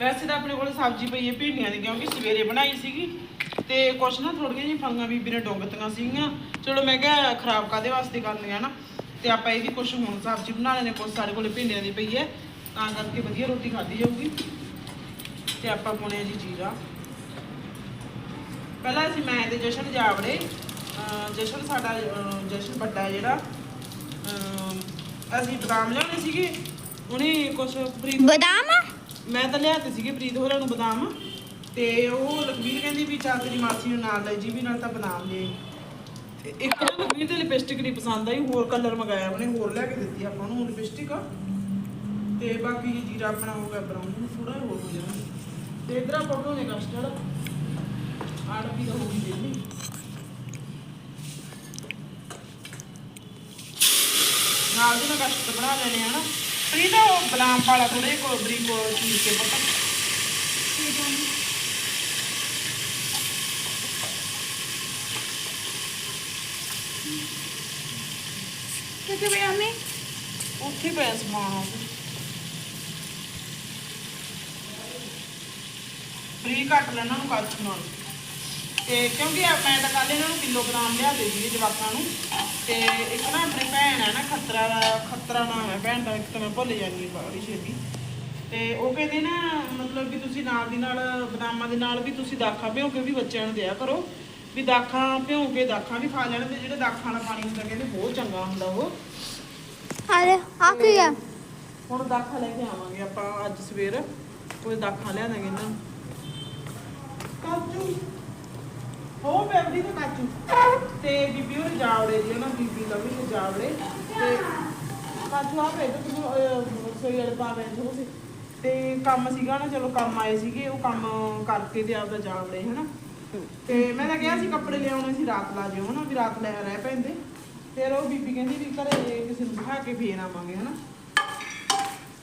ਵੈਸੇ ਤਾਂ ਆਪਣੇ ਕੋਲ ਸਬਜ਼ੀ ਪਈ ਹੈ ਭਿੰਡੀਆਂ ਦੀ, ਕਿਉਂਕਿ ਸਵੇਰੇ ਬਣਾਈ ਸੀਗੀ। ਤੇ ਕੁਛ ਨਾ ਥੋੜੀਆਂ ਜਿਹੀਆਂ ਫਲੀਆਂ ਬੀਬੀ ਨੇ ਡੁੰਗਤੀਆਂ ਸੀਗੀਆਂ। ਚਲੋ ਮੈਂ ਕਿਹਾ ਖਰਾਬ ਕਾਦੇ ਵਾਸਤੇ ਕਰਨੀਆਂ ਨਾ? ਤੇ ਆਪਾਂ ਇਹ ਵੀ ਕੁਛ ਹੁਣ ਸਬਜ਼ੀ ਬਣਾ ਲੈਣੇ ਕੁਛ ਸਾਡੇ ਕੋਲੇ ਭਿੰਡੀਆਂ ਦੀ ਪਈ ਹੈ। ਤਾਂ ਕਰਕੇ ਵਧੀਆ ਰੋਟੀ ਖਾਧੀ ਜਾਊਗੀ। ਤੇ ਆਪਾਂ ਪਾਉਣੇ ਆ ਜੀ ਜੀਰਾ। ਪਹਿਲਾਂ ਅਸੀਂ ਮੈਂ ਤੇ ਜਸ਼ਨ ਜਾਵੜੇ। ਜਸ਼ਨ ਸਾਡਾ ਜਸ਼ਨ ਵੱਡਾ ਜਿਹੜਾ ਅਸੀਂ ਬਦਾਮ ਲਿਆਉਣੇ ਸੀਗੇ। ਉਹਨੇ ਕੁਛ ਪ੍ਰੀਤ ਬਦਾਮ? ਮੈਂ ਤਾਂ ਲਿਆਤੇ ਸੀਗੇ ਪ੍ਰੀਤ ਹੋਰਾਂ ਨੂੰ ਬਦਾਮ। ਤੇ ਉਹ ਲਖਵੀਰ ਕਹਿੰਦੀ ਵੀ ਚੱਲ ਤੇਰੀ ਮਾਸੀ ਨੂੰ ਨਾਲ ਲੈ ਜੀ, ਵੀ ਨਾਲ ਤਾਂ ਬਦਾਮ ਲੈ ਤੇ ਇੱਕ ਨਾ ਲਖਵੀਰ ਦੇ ਲਿਪਸਟਿਕ ਨਹੀਂ ਪਸੰਦ ਆਈ, ਹੋਰ ਕਲਰ ਮੰਗਾਇਆ ਉਹਨੇ, ਹੋਰ ਲੈ ਕੇ ਦਿੱਤੀ ਆਪਾਂ ਨੂੰ ਲਿਪਸਟਿਕ। ਤੇ ਬਾਕੀ ਜੀਰਾ ਆਪਣਾ ਹੋ ਗਿਆ ਬਰਾਊਨ ਥੋੜਾ ਹੋਰ ਹੋ ਜਾਣਾ। ਤੇ ਇਧਰ ਆਪਾਂ ਬਣਾਉਣੇ ਕਸਟਰਡ ਆੜਪੀ ਦਾ ਹੋ ਗਈ ਦੇਣੀ ਨਾਲ ਦੀ ਨਾਲ ਕਸਟਰਡ ਬਣਾ ਲੈਣੇ ਆ ਨਾ। ਪ੍ਰੀਤ ਬਦਾਮ ਵਾਲਾ ਥੋੜੇ ਕੋ ਬਰੀਕ ਚੀਜ਼ ਕੇ ਪਤਾ ਕਿੱਥੇ ਪਿਆ ਮੈਂ ਉੱਥੇ ਪਿਆ ਸਮਾਨ। ਫਰੀ ਕੱਟ ਲੈਣਾ ਨੂੰ ਕੱਚ ਨਾਲ। ਤੇ ਕਿਉਂਕਿ ਆ ਮੈਂ ਤਾਂ ਕੱਲ ਇਹਨਾਂ ਨੂੰ ਕਿਲੋ ਲਿਆ ਦੇ ਜੀ ਜਵਾਕਾਂ ਨੂੰ। ਤੇ ਇੱਕ ਨਾ ਆਪਣੀ ਭੈਣ ਹੈ ਨਾ, ਖਤਰਾ ਦਾ, ਖਤਰਾ ਨਾਮ ਹੈ ਭੈਣ ਦਾ, ਇੱਕ ਤਾਂ ਮੈਂ ਭੁੱਲ ਜਾਂਦੀ ਹਾਂ ਬੜੀ ਛੇਤੀ। ਤੇ ਉਹ ਕਹਿੰਦੇ ਨਾ, ਮਤਲਬ ਕਿ ਤੁਸੀਂ ਨਾਲ ਦੀ ਨਾਲ, ਬਦਾਮਾਂ ਦੇ ਨਾਲ ਵੀ ਤੁਸੀਂ ਦਾਖਾ ਭਿਓ ਕੇ ਵੀ ਬੱਚਿਆਂ ਨੂੰ ਦਿਆ ਕਰੋ। ਵੀ ਦਾਖਾਂ ਭਿਓ ਕੇ ਦਾਖਾਂ ਵੀ ਖਾ ਲੈਣ ਤੇ ਜਿਹੜੇ ਦਾਖਾਂ ਵਾਲਾ ਪਾਣੀ ਹੁੰਦਾ ਕਹਿੰਦੇ ਬਹੁਤ ਚੰਗਾ ਹੁੰਦਾ ਉਹ। ਅਰੇ ਆ ਕੀ ਆ? ਹੁਣ ਦਾਖਾ ਲੈ ਕੇ ਆਵਾਂਗੇ ਆਪਾਂ ਅੱਜ ਸਵੇਰ। ਕੋਈ ਦਾਖਾ ਲਿਆ ਦਾਂਗੇ ਇਹਨਾਂ ਨੂੰ। ਕਾਜੂ ਹੋ ਬੈਬੀ ਤੇ ਕਾਜੂ ਤੇ ਬੀਬੀ ਉਹ ਜਾਵੜੇ ਜੀ ਨਾ ਬੀਬੀ ਲਵੀ ਨੇ ਜਾਵੜੇ। ਤੇ ਕਾਜੂ ਆ ਪਏ ਤੇ ਤੂੰ ਸੋਈ ਵਾਲੇ ਪਾਵੇ ਤੁਸੀਂ ਤੇ ਕੰਮ ਸੀਗਾ ਨਾ ਚਲੋ ਕੰਮ ਆਏ ਸੀਗੇ ਉਹ ਕੰਮ ਕਰਕੇ ਤੇ ਆਪਦਾ ਜਾਵੜੇ ਹਨਾ। ਤੇ ਮੈਂ ਤਾਂ ਕਿਹਾ ਸੀ ਕੱਪੜੇ ਲਿਆਉਣੇ ਸੀ, ਰਾਤ ਲਾ ਜਿਓ ਹਨਾ, ਵੀ ਰਾਤ ਲੈ ਰਹਿ ਪੈਂਦੇ। ਫਿਰ ਉਹ ਬੀਬੀ ਕਹਿੰਦੀ ਵੀ ਘਰੇ ਕਿਸੇ ਨੂੰ ਬਿਠਾ ਕੇ ਫੇਰ ਆਵਾਂਗੇ ਹਨਾ।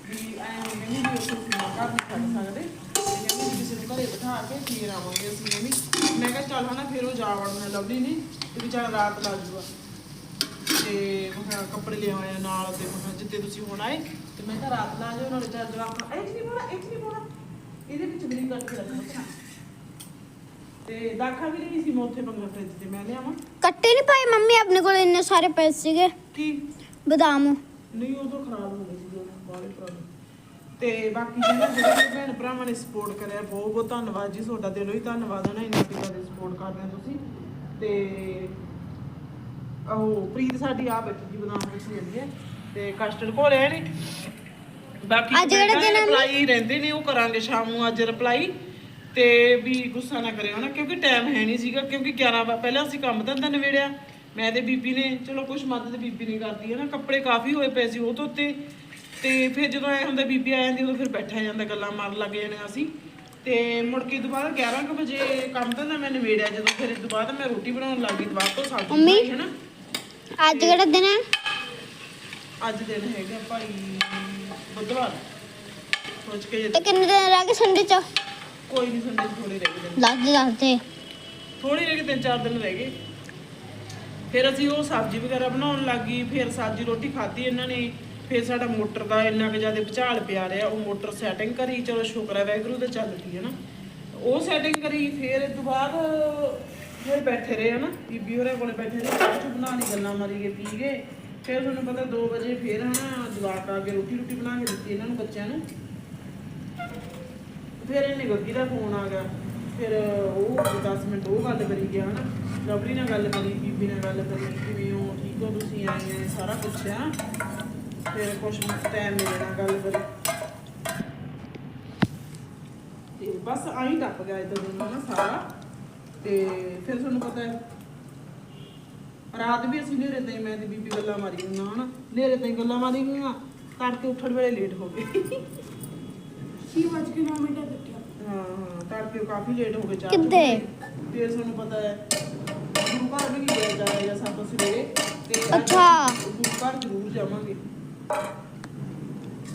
ਵੀ ਐਂ ਕਹਿੰਦੀ ਵੀ ਉੱਥੇ ਸੀਨਾ ਘਰ ਨਹੀਂ ਛੱਡ ਸਕਦੇ। ਕਹਿੰਦੀ ਵੀ ਕਿਸੇ ਨੂੰ ਘਰੇ ਬਿਠਾ ਕੇ ਫੇਰ ਆਵਾਂਗੇ ਅਸੀਂ ਮੰਮੀ। ਮੈਂ ਕਿਹਾ ਚੱਲ ਹਨਾ, ਫਿਰ ਉਹ ਜਾ ਵੜਨਾ ਲਵਲੀ ਨੇ, ਤੇ ਵੀ ਚੱਲ ਰਾਤ ਲਾ ਜੂਗਾ। ਤੇ ਮੈਂ ਕੱਪੜੇ ਲਿਆਏ ਆ ਨਾਲ ਤੇ ਮੈਂ ਜਿੱਤੇ ਤੁਸੀਂ ਹੁਣ ਆਏ, ਤੇ ਮੈਂ ਕਿਹਾ ਰਾਤ ਲਾ ਜਾਓ, ਨਾਲੇ ਚੱਲ ਜਵਾਬ ਇਹ ਨਹੀਂ ਪਾਉਣਾ, ਇਹ ਨਹੀਂ ਪਾਉਣਾ। ਇਹਦੇ ਵਿੱਚ ਬਰੀ ਕਰਕੇ ਰੱਖਣਾ। ਤੇ ਦਾਖਾ ਵੀ ਨਹੀਂ ਸੀ ਮੈਂ ਉੱਥੇ ਬੰਗਲਾ ਫ੍ਰਿਜ ਤੇ ਮੈਂ ਲਿਆਵਾਂ। ਕੱਟੇ ਨਹੀਂ ਪਾਏ ਮੰਮੀ ਆਪਣੇ ਕੋਲ ਇੰਨੇ ਸਾਰੇ ਪੈਸੇ ਸੀਗੇ। ਕੀ? ਬਦਾਮ। ਨਹੀਂ ਉਹ ਤਾਂ ਖਰਾਬ ਹੋ ਗਏ ਸੀ ਬਾਲੇ ਖਰਾਬ ਤੇ ਬਾਕੀ ਜਿਹੜੇ ਜਿਹੜੇ ਭੈਣ ਭਰਾਵਾਂ ਨੇ ਸਪੋਰਟ ਕਰਿਆ ਬਹੁਤ ਬਹੁਤ ਧੰਨਵਾਦ ਜੀ ਤੁਹਾਡਾ ਦਿਲੋਂ ਹੀ ਧੰਨਵਾਦ ਹੈ ਨਾ ਇੰਨਾ ਪਿਤਾ ਦੇ ਸਪੋਰਟ ਕਰਦੇ ਹੋ ਤੁਸੀਂ। ਤੇ ਉਹ ਪ੍ਰੀਤ ਸਾਡੀ ਆ ਬੈਠੀ ਜੀ ਬਦਾਮ ਵਿੱਚ ਜਾਂਦੀ ਹੈ ਤੇ ਕਸਟਰਡ ਘੋਲਿਆ ਨਹੀਂ ਬਾਕੀ ਅੱਜ ਕਿਹੜਾ ਦਿਨ? ਰਿਪਲਾਈ ਰਹਿੰਦੇ ਨੇ ਉਹ ਕਰਾਂਗੇ ਸ਼ਾਮ ਨੂੰ ਅੱਜ ਰਿਪਲਾਈ ਤੇ ਵੀ ਗੁੱਸਾ ਨਾ ਕਰਿਓ ਨਾ ਕਿਉਂਕਿ ਟਾਈਮ ਹੈ ਨਹੀਂ ਸੀਗਾ ਕਿਉਂਕਿ 11 ਵਜੇ ਪਹਿਲਾਂ ਅਸੀਂ ਕੰਮ ਧੰਦਾ ਨਵੇੜਿਆ ਮੈਂ ਤੇ ਬੀਬੀ ਨੇ ਚਲੋ ਕੁਝ ਮਦਦ ਬੀਬੀ ਨੇ ਕਰਦੀ ਹੈ ਨਾ ਕੱਪੜੇ ਕਾਫੀ ਹੋਏ ਪਏ ਸੀ ਉਹ ਤੋਂ ਉੱਤੇ ਤੇ ਫਿਰ ਜਦੋਂ ਐ ਹੁੰਦਾ ਬੀਬੀ ਆ ਜਾਂਦੀ ਉਦੋਂ ਫਿਰ ਬੈਠਾ ਜਾਂਦਾ ਗੱਲਾਂ ਮਾਰਨ ਲੱਗ ਜਾਣੇ ਅਸੀਂ। ਤੇ ਮੁੜ ਕੇ ਦੁਬਾਰਾ 11 ਕੁ ਵਜੇ ਕੰਮ ਧੰਦਾ ਮੈਂ ਨਵੇੜਿਆ ਜਦੋਂ ਫਿਰ ਇਸ ਤੋਂ ਬਾਅਦ ਮੈਂ ਰੋਟੀ ਬਣਾਉਣ ਲੱਗ ਗਈ ਦੁਬਾਰਾ ਤੋਂ ਸਬਜ਼ੀ ਮੰਮੀ? ਬਣਾਈ ਹੈ ਨਾ ਅੱਜ ਕਿਹੜਾ ਦਿਨ ਹੈ? ਅੱਜ ਦਿਨ ਹੈਗਾ ਭਾਈ ਬੁੱਧਵਾਰ। ਸੋਚ ਕੇ ਜੇ ਤੇ ਕਿੰਨੇ ਦਿਨ ਰਹਿ ਗਏ ਸੰਡੇ ਚ? ਕੋਈ ਨਹੀਂ ਸੰਡੇ ਥੋੜੇ ਰਹਿ ਗਏ ਦਿਨ। ਦੱਸ ਦੇ ਦੱਸ ਦੇ ਥੋੜੀ ਰਹਿ ਗਈ ਤਿੰਨ ਚਾਰ ਦਿਨ ਰਹਿ ਗਏ। ਫਿਰ ਅਸੀਂ ਉਹ ਸਬਜ਼ੀ ਵਗੈਰਾ ਬਣਾਉਣ ਲੱਗ ਗਈ ਫਿਰ ਸਾਜੀ ਰੋਟੀ ਖਾਧੀ ਇਹਨਾਂ ਨੇ। ਫਿਰ ਸਾਡਾ ਮੋਟਰ ਦਾ ਇੰਨਾ ਕੁ ਜ਼ਿਆਦਾ ਭੁਚਾਲ ਪਿਆ ਰਿਹਾ ਉਹ ਮੋਟਰ ਸੈਟਿੰਗ ਕਰੀ ਚਲੋ ਸ਼ੁਕਰ ਹੈ ਵੈਗਰੂ ਤੇ ਚੱਲ ਪਈ ਹੈ ਨਾ। ਉਹ ਸੈਟਿੰਗ ਕਰੀ ਫਿਰ ਇਸ ਤੋਂ ਬਾਅਦ ਫਿਰ ਬੈਠੇ ਰਹੇ ਹਨਾ ਬੀਬੀ ਹੋਰੇ ਕੋਲੇ ਬੈਠੇ ਰਹੇ ਚਾਹ ਬਣਾ ਲਈ ਗੱਲਾਂ ਮਾਰੀ ਗਏ ਪੀ ਗਏ ਫਿਰ ਤੁਹਾਨੂੰ ਪਤਾ 2 ਵਜੇ ਫਿਰ ਹਨਾ ਜਵਾਕ ਆ ਕੇ ਰੋਟੀ ਰੋਟੀ ਬਣਾ ਕੇ ਦਿੱਤੀ ਇਹਨਾਂ ਨੂੰ ਬੱਚਿਆਂ ਨੂੰ। ਫਿਰ ਇਹਨੇ ਗੱਗੀ ਦਾ ਫੋਨ ਆ ਗਿਆ। ਫਿਰ ਉਹ 10 ਮਿੰਟ ਉਹ ਗੱਲ ਕਰੀ ਗਿਆ ਹਨਾ ਲਵਲੀ ਨਾਲ ਗੱਲ ਕਰੀ, ਬੀਬੀ ਨਾਲ ਗੱਲ ਕਰੀ, ਕਿਵੇਂ ਹੋ, ਠੀਕ ਹੋ ਤੁਸੀਂ, ਆਏ ਆ ਸਾਰਾ ਪੁੱਛਿਆ ਫਿਰ ਕੁਛ ਟਾਈਮ ਮਿਲਣਾ ਗੱਲ ਕਰੀ। ਤੇ ਬਸ ਆਈ ਟੱਪ ਗਿਆ ਇਦਾਂ ਦਿਨ ਨਾ ਸਾਰਾ। ਤੇ ਫਿਰ ਤੁਹਾਨੂੰ ਪਤਾ ਹੈ, ਰਾਤ ਵੀ ਅਸੀਂ ਨੇਰੇ ਤਾਈ ਮੈਂ ਤੇ ਬੀਬੀ ਗੱਲਾਂ ਮਾਰੀ ਗਈਆਂ ਹਨਾ। ਨੇਰੇ ਤਾਈਂ ਗੱਲਾਂ ਮਾਰੀ ਗਈਆਂ ਕਰਕੇ ਉੱਠਣ ਵੇਲੇ ਲੇਟ ਹੋ ਗਏ। ਛੇ ਵੱਜ ਕੇ ਮਿੰਟ ਹਾਂ ਹਾਂ ਤੜਕੇ ਕਾਫੀ ਲੇਟ ਹੋ ਗਏ ਚਾਰ ਕਿੱਦੇ? ਫਿਰ ਤੁਹਾਨੂੰ ਪਤਾ ਹੈ ਗੁਰੂ ਘਰ ਵੀ ਨਹੀਂ ਜਾਏਗਾ ਸਾਤੋਂ ਸਵੇਰੇ। ਤੇ ਅੱਜ ਅੱਛਾ। ਗੁਰੂ ਘਰ ਜ਼ਰੂਰ ਜਾਵਾਂਗੇ।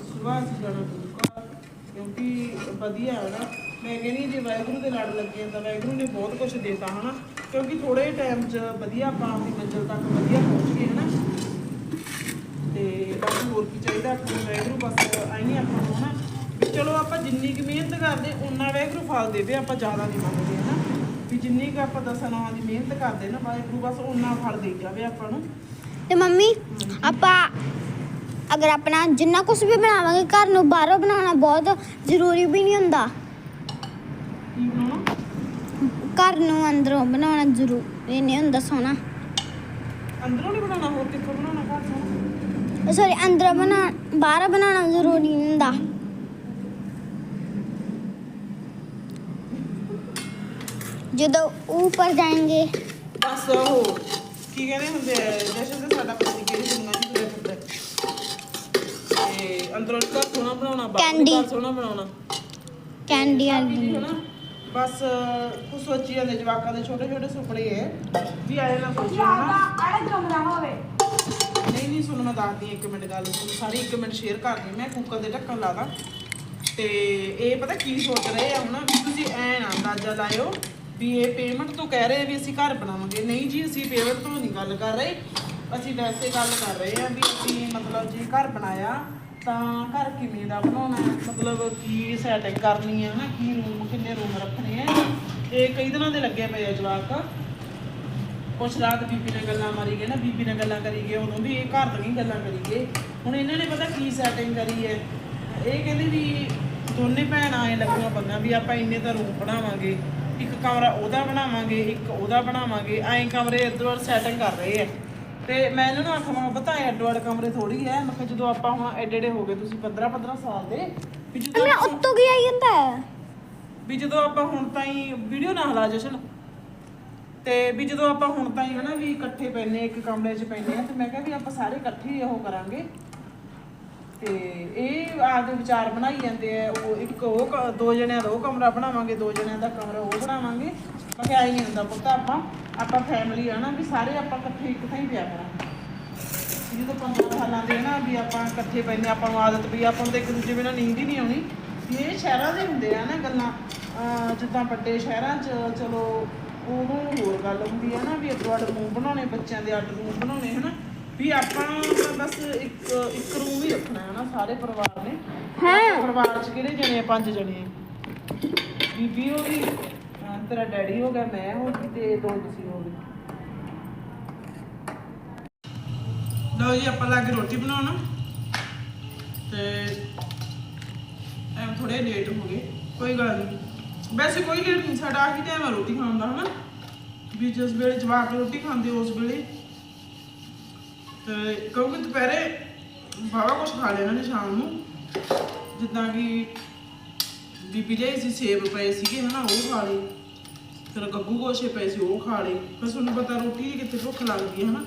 ਸੁਬਾਹ ਅਸੀਂ ਜਾਣਾ ਗੁਰੂ ਘਰ ਕਿਉਂਕਿ ਵਧੀਆ ਹੈ ਨਾ। ਮੈਂ ਕਹਿੰਦੀ ਜੇ ਵਾਹਿਗੁਰੂ ਦੇ ਲੜ ਲੱਗੇ ਤਾਂ ਵਾਹਿਗੁਰੂ ਨੇ ਬਹੁਤ ਕੁਝ ਦਿੱਤਾ ਹਨਾ। ਕਿਉਂਕਿ ਥੋੜੇ ਟਾਈਮ 'ਚ ਵਧੀਆ ਆਪਾਂ ਆਪਣੀ ਮੰਜ਼ਿਲ ਤੱਕ ਵਧੀਆ ਪਹੁੰਚ ਗਏ ਹਨਾ। ਤੇ ਬਾਕੀ ਹੋਰ ਕੀ ਚਾਹੀਦਾ? ਆਪਾਂ ਨੂੰ ਵਾਹਿਗੁਰੂ ਬਸ ਆਈ ਨਹੀਂ ਆਪਾਂ ਨੂੰ ਹਨਾ। ਵੀ ਚਲੋ ਆਪਾਂ ਜਿੰਨੀ ਕੁ ਮਿਹਨਤ ਕਰਦੇ ਉਨਾ ਵਾਹਿਗੁਰੂ ਫਲ ਦੇਵੇ ਆਪਾਂ ਜ਼ਿਆਦਾ ਨਹੀਂ ਮੰਗਦੇ ਹਨਾ? ਵੀ ਜਿੰਨੀ ਕੁ ਆਪਾਂ ਦਸਾਂ ਨੌਂ ਦੀ ਮਿਹਨਤ ਕਰਦੇ ਨਾ ਵਾਹਿਗੁਰੂ ਬਸ ਉਨਾ ਫਲ ਦੇ ਜਾਵੇ ਆਪਾਂ ਨੂੰ। ਤੇ ਮੰਮੀ ਆਪਾਂ ਅਗਰ ਆਪਣਾ ਜਿੰਨਾ ਕੁਝ ਵੀ ਬਣਾਵਾਂਗੇ ਘਰ ਨੂੰ ਬਾਹਰੋਂ ਬਣਾਉਣਾ ਬਹੁਤ ਜ਼ਰੂਰੀ ਵੀ ਨਹੀਂ ਹੁੰਦਾ। ਕੀ ਬਣਾਉਣਾ? ਘਰ ਨੂੰ ਅੰਦਰੋਂ ਬਣਾਉਣਾ ਜ਼ਰੂਰੀ ਨਹੀਂ ਹੁੰਦਾ ਸੋਹਣਾ। ਅੰਦਰੋਂ ਨਹੀਂ ਬਣਾਉਣਾ ਹੋਰ ਕਿੱਥੋਂ ਬਣਾਉਣਾ ਘਰ ਸੋਹਣਾ ਸੌਰੀ ਅੰਦਰ ਬਣਾ ਬਾਹਰ ਬਣਾਉਣਾ ਜ਼ਰੂਰੀ ਨਹੀਂ ਹੁੰਦਾ। ਜਦੋਂ ਉੱਪਰ ਜਾਏंगे ਬਸ ਉਹ ਕੀ ਕਹਿੰਦੇ ਹੁੰਦੇ ਆ ਜਸ਼ਨ ਤੇ ਸਾਡਾ ਪਤਾ ਨਹੀਂ ਕਿਹੜੀ ਦੁਨੀਆ ਚ ਤੁਰਿਆ ਫਿਰਦਾ। ਤੇ ਅੰਦਰੋਂ ਘਰ ਸੋਹਣਾ ਬਣਾਉਣਾ ਬਾਹਰ ਵੀ Candy. ਘਰ ਸੋਹਣਾ ਬਣਾਉਣਾ। ਕੈਂਡੀ ਵਾਲੀ। ਹਨਾ ਬਸ ਕੁਝ ਸੋਚੀ ਜਾਂਦੇ ਜਵਾਕਾਂ ਦੇ ਛੋਟੇ ਛੋਟੇ ਸੁਪਨੇ ਹੈ ਵੀ ਆਏ ਨਾ ਸੋਚੋ ਹਨਾ ਆਲੇ ਕਮਰਾ ਹੋਵੇ? ਨਹੀਂ ਨਹੀਂ ਸੁਣ ਮੈਂ ਦੱਸਦੀ ਹਾਂ ਇੱਕ ਮਿੰਟ ਗੱਲ ਤੁਹਾਨੂੰ ਸਾਰੀ ਇੱਕ ਮਿੰਟ ਸ਼ੇਅਰ ਕਰਦੀ ਮੈਂ ਕੁੱਕਰ ਦੇ ਢੱਕਣ ਲਾਦਾ ਤੇ ਇਹ ਪਤਾ ਕੀ ਸੋਚ ਰਹੇ ਆ ਹੁਣ ਵੀ ਤੁਸੀਂ ਐ ਨਾ ਅੰਦਾਜ਼ਾ ਲਾਇਓ ਵੀ ਇਹ ਪੇਮੈਂਟ ਤੋਂ ਕਹਿ ਰਹੇ ਵੀ ਅਸੀਂ ਘਰ ਬਣਾਵਾਂਗੇ। ਨਹੀਂ ਜੀ, ਅਸੀਂ ਪੇਮੈਂਟ ਤੋਂ ਨਹੀਂ ਗੱਲ ਕਰ ਰਹੇ। ਅਸੀਂ ਵੈਸੇ ਗੱਲ ਕਰ ਰਹੇ ਹਾਂ ਵੀ ਅਸੀਂ ਮਤਲਬ ਜੇ ਘਰ ਬਣਾਇਆ ਤਾਂ ਘਰ ਕਿਵੇਂ ਦਾ ਬਣਾਉਣਾ ਹੈ? ਮਤਲਬ ਕੀ ਸੈਟਿੰਗ ਕਰਨੀ ਹੈ ਨਾ ਕੀ ਰੂਮ ਕਿੰਨੇ ਰੂਮ ਰੱਖਣੇ ਆ ਇਹ ਕਈ ਤਰ੍ਹਾਂ ਦੇ ਲੱਗੇ ਪਏ ਆ ਜਵਾਕ। ਕੁਛ ਰਾਤ ਬੀਬੀ ਨਾਲ ਗੱਲਾਂ ਮਾਰੀ ਗਏ ਨਾ, ਬੀਬੀ ਨਾਲ ਗੱਲਾਂ ਕਰੀ ਗਏ ਉਦੋਂ ਵੀ ਇਹ ਘਰ ਦੀਆਂ ਗੱਲਾਂ ਕਰੀ ਗਏ। ਹੁਣ ਇਹਨਾਂ ਨੇ ਪਤਾ ਕੀ ਸੈਟਿੰਗ ਕਰੀ ਹੈ? ਇਹ ਕਹਿੰਦੇ ਵੀ ਦੋਨੇ ਭੈਣਾਂ ਐ ਲੱਗੀਆਂ ਬੰਦਾ ਵੀ ਆਪਾਂ ਇੰਨੇ ਤਾਂ ਰੂਮ ਬਣਾਵਾਂਗੇ। ਇੱਕ ਕਮਰਾ ਉਹਦਾ ਬਣਾਵਾਂਗੇ ਇੱਕ ਉਹਦਾ ਬਣਾਵਾਂਗੇ ਐਂ ਕਮਰੇ ਇੱਧਰ ਸੈਟਿੰਗ ਕਰ ਰਹੇ ਐ। ਤੇ ਮੈਂ ਇਹਨਾਂ ਨੂੰ ਆਖਾਂ ਪਤਾ ਐ ਅੱਡੋ ਅੱਡ ਕਮਰੇ ਥੋੜੀ ਐ। ਮੈਂ ਕਿਹਾ ਜਦੋਂ ਆਪਾਂ ਹੁਣ ਐਡੇ ਐਡੇ ਹੋ ਗਏ ਤੁਸੀਂ 15 15 ਸਾਲ ਦੇ ਵੀ ਜਦੋਂ ਆਪਾਂ- ਉੱਤੋਂ ਜਾਂਦਾ ਹੈ ਵੀ ਜਦੋਂ ਆਪਾਂ ਹੁਣ ਤਾਈਂ ਵੀਡੀਓ ਨਾ ਹਲਾ ਜਸ਼ਨ। ਤੇ ਵੀ ਜਦੋਂ ਆਪਾਂ ਹੁਣ ਤਾਈਂ ਹਨਾ ਵੀ ਇਕੱਠੇ ਪੈਨੇ ਇੱਕ ਕਮਰੇ 'ਚ ਪੈਨੇ ਆ ਤੇ ਮੈਂ ਕਿਹਾ ਵੀ ਆਪਾਂ ਸਾਰੇ ਇਕੱਠੇ ਹੀ ਉਹ ਕਰਾਂਗੇ। ਤੇ ਇਹ ਆਪਦੇ ਵਿਚਾਰ ਬਣਾਈ ਜਾਂਦੇ ਆ। ਉਹ ਇੱਕ ਉਹ ਕ- ਦੋ ਜਣਿਆਂ ਦਾ ਉਹ ਕਮਰਾ ਬਣਾਵਾਂਗੇ, ਦੋ ਜਣਿਆਂ ਦਾ ਕਮਰਾ ਉਹ ਬਣਾਵਾਂਗੇ। ਮੈਂ ਕਿਹਾ ਆਈ ਨਹੀਂ ਹੁੰਦਾ ਪੁੱਤ ਆਪਾਂ ਆਪਾਂ ਫੈਮਿਲੀ ਆ ਨਾ, ਵੀ ਸਾਰੇ ਆਪਾਂ ਇਕੱਠੇ ਇੱਕ ਥਾਂ ਹੀ ਪਿਆ ਕਰਾਂਗੇ। ਜਦੋਂ 15 ਸਾਲਾਂ ਦੇ ਨਾ, ਵੀ ਆਪਾਂ ਇਕੱਠੇ ਪੈਨੇ ਆਪਾਂ ਨੂੰ ਆਦਤ ਵੀ ਆਪਾਂ ਨੂੰ ਤਾਂ ਇੱਕ ਦੂਜੇ ਬਿਨਾਂ ਨੀਂਦ ਹੀ ਨਹੀਂ ਆਉਣੀ। ਵੀ ਇਹ ਸ਼ਹਿਰਾਂ ਦੇ ਹੁੰਦੇ ਆ ਨਾ ਗੱਲਾਂ। ਅਹ ਜਿੱਦਾਂ ਵੱਡੇ ਸ਼ਹਿਰਾਂ 'ਚ, ਚਲੋ, ਉਹਨੂੰ ਹੋਰ ਗੱਲ ਹੁੰਦੀ ਆ ਨਾ, ਵੀ ਅੱਡੋ ਅੱਡ ਰੂਮ ਬਣਾਉਣੇ, ਬੱਚਿਆਂ ਦੇ ਅੱਡ ਰੂਮ ਬਣਾਉਣੇ, ਹਨਾ? ਵੀ ਆਪਾਂ ਬਸ ਇੱਕ ਇੱਕ ਰੂਮ ਹੀ ਰੱਖਣਾ ਹੈ ਨਾ ਸਾਰੇ ਪਰਿਵਾਰ ਨੇ। ਹਾਂ। ਪਰਿਵਾਰ 'ਚ ਕਿਹੜੇ ਜਣੇ ਆ? ਪੰਜ ਜਣੇ ਆ। ਬੀਬੀ ਹੋ ਗਈ ਤੇਰਾ ਡੈਡੀ ਹੋ ਗਿਆ ਮੈਂ ਹੋ ਗਈ ਤੇ ਦੋ ਤੁਸੀਂ ਹੋ ਗਏ। ਲਓ ਜੀ ਆਪਾਂ ਲੱਗੇ ਰੋਟੀ ਬਣਾਉਣ। ਤੇ ਐਂ ਥੋੜੇ ਲੇਟ ਹੋ ਗਏ। ਕੋਈ ਗੱਲ ਨਹੀਂ ਵੈਸੇ ਕੋਈ ਲੇਟ ਨਹੀਂ ਸਾਡਾ ਆਹੀ ਟਾਈਮ ਆ ਰੋਟੀ ਖਾਣ ਦਾ ਹਨਾ? ਵੀ ਜਿਸ ਵੇਲੇ ਜਵਾਕ ਰੋਟੀ ਖਾਂਦੇ ਉਸ ਵੇਲੇ ਤੇ ਕਿਉਂਕਿ ਦੁਪਹਿਰੇ ਬਾਵਾ ਕੁਝ ਖਾ ਲੈਣਾ ਨੇ ਸ਼ਾਮ ਨੂੰ। ਜਿੱਦਾਂ ਕਿ ਬੀਬੀ ਲਈ ਸੀ ਸੇਬ ਪਏ ਸੀਗੇ, ਹਨਾ, ਉਹ ਖਾ ਲਏ। ਫਿਰ ਗੱਗੂ ਗੋਸ਼ੇ ਪਏ ਸੀ, ਉਹ ਖਾ ਲਏ। ਫਿਰ ਤੁਹਾਨੂੰ ਪਤਾ ਰੋਟੀ ਦੀ ਕਿੱਥੇ ਭੁੱਖ ਲੱਗਦੀ ਹੈ, ਹਨਾ।